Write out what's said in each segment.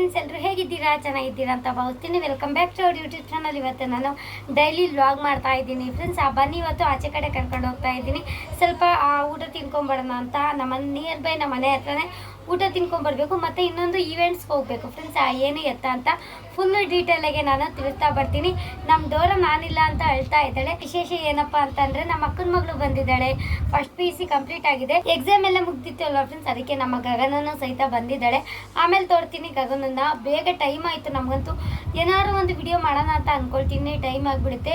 Friends ಎಲ್ಲರೂ ಹೇಗಿದ್ದೀರಾ? ಚೆನ್ನಾಗಿದ್ದೀರಾ ಅಂತ ಭಾವಿಸ್ತೀನಿ. ವೆಲ್ಕಮ್ ಬ್ಯಾಕ್ ಟು ಅವ್ರ ಯೂಟ್ಯೂಬ್ ಚಾನಲ್ ಇವತ್ತು ನಾನು ಡೈಲಿ ವ್ಲಾಗ್ ಮಾಡ್ತಾ ಇದ್ದೀನಿ. ಫ್ರೆಂಡ್ಸ್ ಆ ಬನ್ನಿ ಇವತ್ತು ಆಚೆ ಕಡೆ ಕರ್ಕೊಂಡು ಹೋಗ್ತಾ ಇದ್ದೀನಿ. ಸ್ವಲ್ಪ ಊಟ ತಿನ್ಕೊಂಬರೋಣ ಅಂತ ನಮ್ಮ ನಿಯರ್ ಬೈ ನಮ್ಮ ಮನೆ ಹತ್ರನೇ ಊಟ ತಿನ್ಕೊಂಬರ್ಬೇಕು ಮತ್ತು ಇನ್ನೊಂದು ಈವೆಂಟ್ಸ್ಗೆ ಹೋಗಬೇಕು. ಫ್ರೆಂಡ್ಸ್ ಏನು ಎತ್ತ ಅಂತ ಫುಲ್ ಡೀಟೇಲಾಗೆ ನಾನು ತಿಳಿಸ್ತಾ ಬರ್ತೀನಿ. ನಮ್ಮ ದೋರ ನಾನಿಲ್ಲ ಅಂತ ಹೇಳ್ತಾ ಇದ್ದಾಳೆ. ವಿಶೇಷ ಏನಪ್ಪ ಅಂತಂದರೆ ನಮ್ಮ ಅಕ್ಕನ ಮಗಳು ಬಂದಿದ್ದಾಳೆ. ಫಸ್ಟ್ ಪಿ ಸಿ ಕಂಪ್ಲೀಟ್ ಆಗಿದೆ. ಎಕ್ಸಾಮ್ ಎಲ್ಲ ಮುಗ್ದಿತ್ತು ಅಲ್ವಾ ಫ್ರೆಂಡ್ಸ್ ಅದಕ್ಕೆ ನಮ್ಮ ಗಗನನು ಸಹಿತ ಬಂದಿದ್ದಾಳೆ. ಆಮೇಲೆ ತೋರ್ತೀನಿ ಗಗನನ್ನ. ಬೇಗ ಟೈಮ್ ಆಯಿತು ನಮಗಂತೂ. ಏನಾದ್ರು ಒಂದು ವಿಡಿಯೋ ಮಾಡೋಣ ಅಂತ ಅಂದ್ಕೊಳ್ತೀನಿ ಟೈಮ್ ಆಗಿಬಿಡುತ್ತೆ.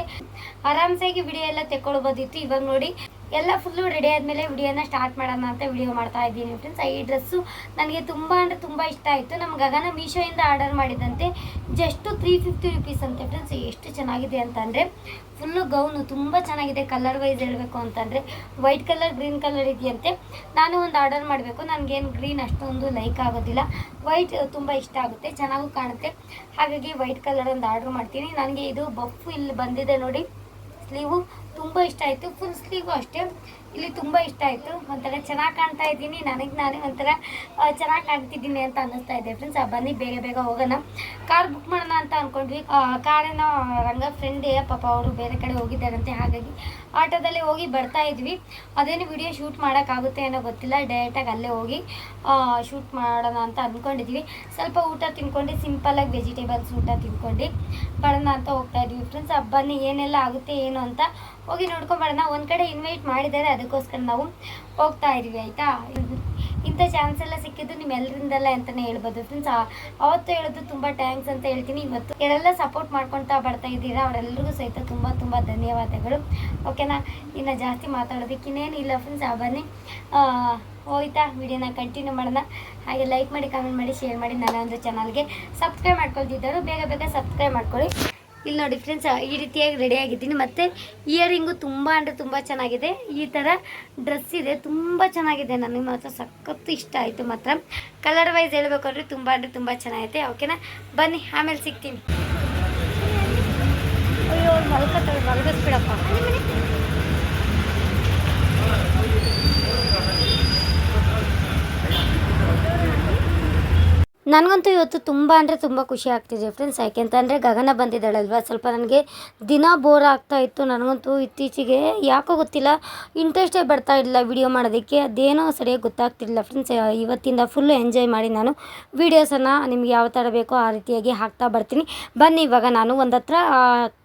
ಆರಾಮ್ಸಾಗಿ ವಿಡಿಯೋ ಎಲ್ಲ ತೆಕ್ಕೊಳ್ಬೋದಿತ್ತು. ಇವಾಗ ನೋಡಿ. ಎಲ್ಲ ಫುಲ್ಲು ರೆಡಿ ಆದಮೇಲೆ ವಿಡಿಯೋನ ಸ್ಟಾರ್ಟ್ ಮಾಡೋಣ ಅಂತ ವಿಡಿಯೋ ಮಾಡ್ತಾ ಇದ್ದೀನಿ ಫ್ರೆಂಡ್ಸ್ ಈ ಡ್ರೆಸ್ಸು ನನಗೆ ತುಂಬ ಅಂದರೆ ತುಂಬ ಇಷ್ಟ ಆಯಿತು. ನಮ್ಮ ಗಗನ ಮೀಶೋಯಿಂದ ಆರ್ಡರ್ ಮಾಡಿದಂತೆ ಜಸ್ಟು ತ್ರೀ ಫಿಫ್ಟಿ ರುಪೀಸ್ ಅಂತೆ ಫ್ರೆಂಡ್ಸ್ ಎಷ್ಟು ಚೆನ್ನಾಗಿದೆ ಅಂತಂದರೆ ಫುಲ್ಲು ಗೌನು ತುಂಬ ಚೆನ್ನಾಗಿದೆ. ಕಲರ್ ವೈಸ್ ಹೇಳಬೇಕು ಅಂತಂದರೆ ವೈಟ್ ಕಲರ್ ಗ್ರೀನ್ ಕಲರ್ ಇದೆಯಂತೆ. ನಾನು ಒಂದು ಆರ್ಡರ್ ಮಾಡಬೇಕು. ನನಗೇನು ಗ್ರೀನ್ ಅಷ್ಟೊಂದು ಲೈಕ್ ಆಗೋದಿಲ್ಲ. ವೈಟ್ ತುಂಬ ಇಷ್ಟ ಆಗುತ್ತೆ. ಚೆನ್ನಾಗೂ ಕಾಣುತ್ತೆ. ಹಾಗಾಗಿ ವೈಟ್ ಕಲರ್ ಒಂದು ಆರ್ಡರ್ ಮಾಡ್ತೀನಿ. ನನಗೆ ಇದು ಬಫ್ ಇಲ್ಲಿ ಬಂದಿದೆ ನೋಡಿ. ಸ್ಲೀವು ತುಂಬ ಇಷ್ಟ ಆಯಿತು. ಫುಲ್ ಸ್ಲೀವು ಅಷ್ಟೇ. ಇಲ್ಲಿ ತುಂಬ ಇಷ್ಟ ಆಯಿತು. ಒಂಥರ ಚೆನ್ನಾಗಿ ಕಾಣ್ತಾ ಇದ್ದೀನಿ. ನನಗೆ ನಾನೇ ಒಂಥರ ಚೆನ್ನಾಗಿ ಕಾಣ್ತಿದ್ದೀನಿ ಅಂತ ಅನ್ನಿಸ್ತಾ ಇದೆ ಫ್ರೆಂಡ್ಸ್ ಬನ್ನಿ, ಬೇಗ ಬೇಗ ಹೋಗೋಣ. ಕಾರ್ ಬುಕ್ ಮಾಡೋಣ ಅಂತ ಅಂದ್ಕೊಂಡ್ವಿ ಕಾರಿನ ರಂಗ ಫ್ರೆಂಡ್ ಪಾಪ ಅವರು ಬೇರೆ ಕಡೆ ಹೋಗಿದ್ದಾರಂತೆ. ಹಾಗಾಗಿ ಆಟೋದಲ್ಲಿ ಹೋಗಿ ಬರ್ತಾ ಇದ್ವಿ. ಅದೇನು ವಿಡಿಯೋ ಶೂಟ್ ಮಾಡೋಕ್ಕಾಗುತ್ತೆ ಏನೋ ಗೊತ್ತಿಲ್ಲ. ಡೈರೆಕ್ಟಾಗಿ ಅಲ್ಲೇ ಹೋಗಿ ಶೂಟ್ ಮಾಡೋಣ ಅಂತ ಅಂದ್ಕೊಂಡಿದ್ವಿ ಸ್ವಲ್ಪ ಊಟ ತಿನ್ಕೊಂಡು. ಸಿಂಪಲಾಗಿ ವೆಜಿಟೇಬಲ್ಸ್ ಊಟ ತಿನ್ಕೊಂಡು. ಬರೋಣ ಅಂತ ಹೋಗ್ತಾ ಇದ್ವಿ ಫ್ರೆಂಡ್ಸ್ ಬನ್ನಿ, ಏನೆಲ್ಲ ಆಗುತ್ತೆ, ಏನು ಅಂತ ಹೋಗಿ ನೋಡ್ಕೊಂಬರೋಣ. ಒಂದು ಕಡೆ ಇನ್ವೈಟ್ ಮಾಡಿದ್ದಾರೆ ಅದಕ್ಕೋಸ್ಕರ ನಾವು ಹೋಗ್ತಾ ಇದೀವಿ ಆಯಿತಾ? ಇಂಥ ಚಾನ್ಸ್ ಎಲ್ಲ ಸಿಕ್ಕಿದ್ದು ನಿಮ್ಮೆಲ್ಲರಿಂದಲ್ಲ ಅಂತಲೇ ಹೇಳ್ಬೋದು. ಫ್ರೆಂಡ್ಸ್ ಅವತ್ತು ಹೇಳೋದು ತುಂಬ ಥ್ಯಾಂಕ್ಸ್ ಅಂತ ಹೇಳ್ತೀನಿ. ಇವತ್ತು ಎಲ್ಲ ಸಪೋರ್ಟ್ ಮಾಡ್ಕೊಳ್ತಾ ಬರ್ತಾ ಇದ್ದೀರಾ ಅವರೆಲ್ಲರಿಗೂ ಸಹಿತ ತುಂಬ ತುಂಬ ಧನ್ಯವಾದಗಳು. ಓಕೆನಾ ಇನ್ನು ಜಾಸ್ತಿ ಮಾತಾಡೋದಕ್ಕೆ ಇನ್ನೇನು ಇಲ್ಲ ಫ್ರೆಂಡ್ಸ್ ಬನ್ನಿ. ಆ, ಹೋಯ್ತಾ? ವಿಡಿಯೋನ ಕಂಟಿನ್ಯೂ ಮಾಡೋಣ. ಹಾಗೆ ಲೈಕ್ ಮಾಡಿ ಕಮೆಂಟ್ ಮಾಡಿ ಶೇರ್ ಮಾಡಿ ನನ್ನ ಒಂದು ಚಾನಲ್ಗೆ ಸಬ್ಸ್ಕ್ರೈಬ್ ಮಾಡ್ಕೊಳ್ತಿದ್ದರು ಬೇಗ ಬೇಗ ಸಬ್ಸ್ಕ್ರೈಬ್ ಮಾಡ್ಕೊಳ್ಳಿ. ಇಲ್ಲಿ ನೋಡಿ ಫ್ರೆಂಡ್ಸ್ ಈ ರೀತಿಯಾಗಿ ರೆಡಿ ಆಗಿದ್ದೀನಿ. ಮತ್ತು ಇಯರಿಂಗು ತುಂಬ ಅಂದರೆ ತುಂಬ ಚೆನ್ನಾಗಿದೆ. ಈ ಥರ ಡ್ರೆಸ್ ಇದೆ, ತುಂಬ ಚೆನ್ನಾಗಿದೆ. ನನಗೆ ಮಾತ್ರ ಸಖತ್ತು ಇಷ್ಟ ಆಯಿತು ಮಾತ್ರ. ಕಲರ್ ವೈಸ್ ಹೇಳ್ಬೇಕಾದ್ರೆ ತುಂಬ ಅಂದರೆ ತುಂಬ ಚೆನ್ನಾಗಿದೆ ಓಕೆನಾ ಬನ್ನಿ, ಆಮೇಲೆ ಸಿಗ್ತೀನಿ. ಅಯ್ಯೋ ಮಲ್ಕತ್ತ ಮಲಗಿಸ್ಬಿಡಪ್ಪ ನನಗಂತೂ ಇವತ್ತು ತುಂಬ ಅಂದರೆ ತುಂಬ ಖುಷಿ ಆಗ್ತಿದೆ ಫ್ರೆಂಡ್ಸ್ ಯಾಕೆಂತಂದರೆ ಗಗನ ಬಂದಿದ್ದಾಳಲ್ವ? ಸ್ವಲ್ಪ ನನಗೆ ದಿನ ಬೋರ್ ಆಗ್ತಾ ಇತ್ತು. ನನಗಂತೂ ಇತ್ತೀಚೆಗೆ ಯಾಕೋ ಗೊತ್ತಿಲ್ಲ. ಇಂಟ್ರೆಸ್ಟೇ ಬರ್ತಾ ಇಲ್ಲ ವಿಡಿಯೋ ಮಾಡೋದಕ್ಕೆ. ಅದೇನೋ ಸರಿಯಾಗಿ ಗೊತ್ತಾಗ್ತಿಲ್ಲ ಫ್ರೆಂಡ್ಸ್ ಇವತ್ತಿಂದ ಫುಲ್ಲು ಎಂಜಾಯ್ ಮಾಡಿ ನಾನು ವೀಡಿಯೋಸನ್ನು ನಿಮ್ಗೆ ಯಾವ ಥರ ಬೇಕೋ ಆ ರೀತಿಯಾಗಿ ಹಾಕ್ತಾ ಬರ್ತೀನಿ. ಬನ್ನಿ ಇವಾಗ ನಾನು ಒಂದು ಹತ್ರ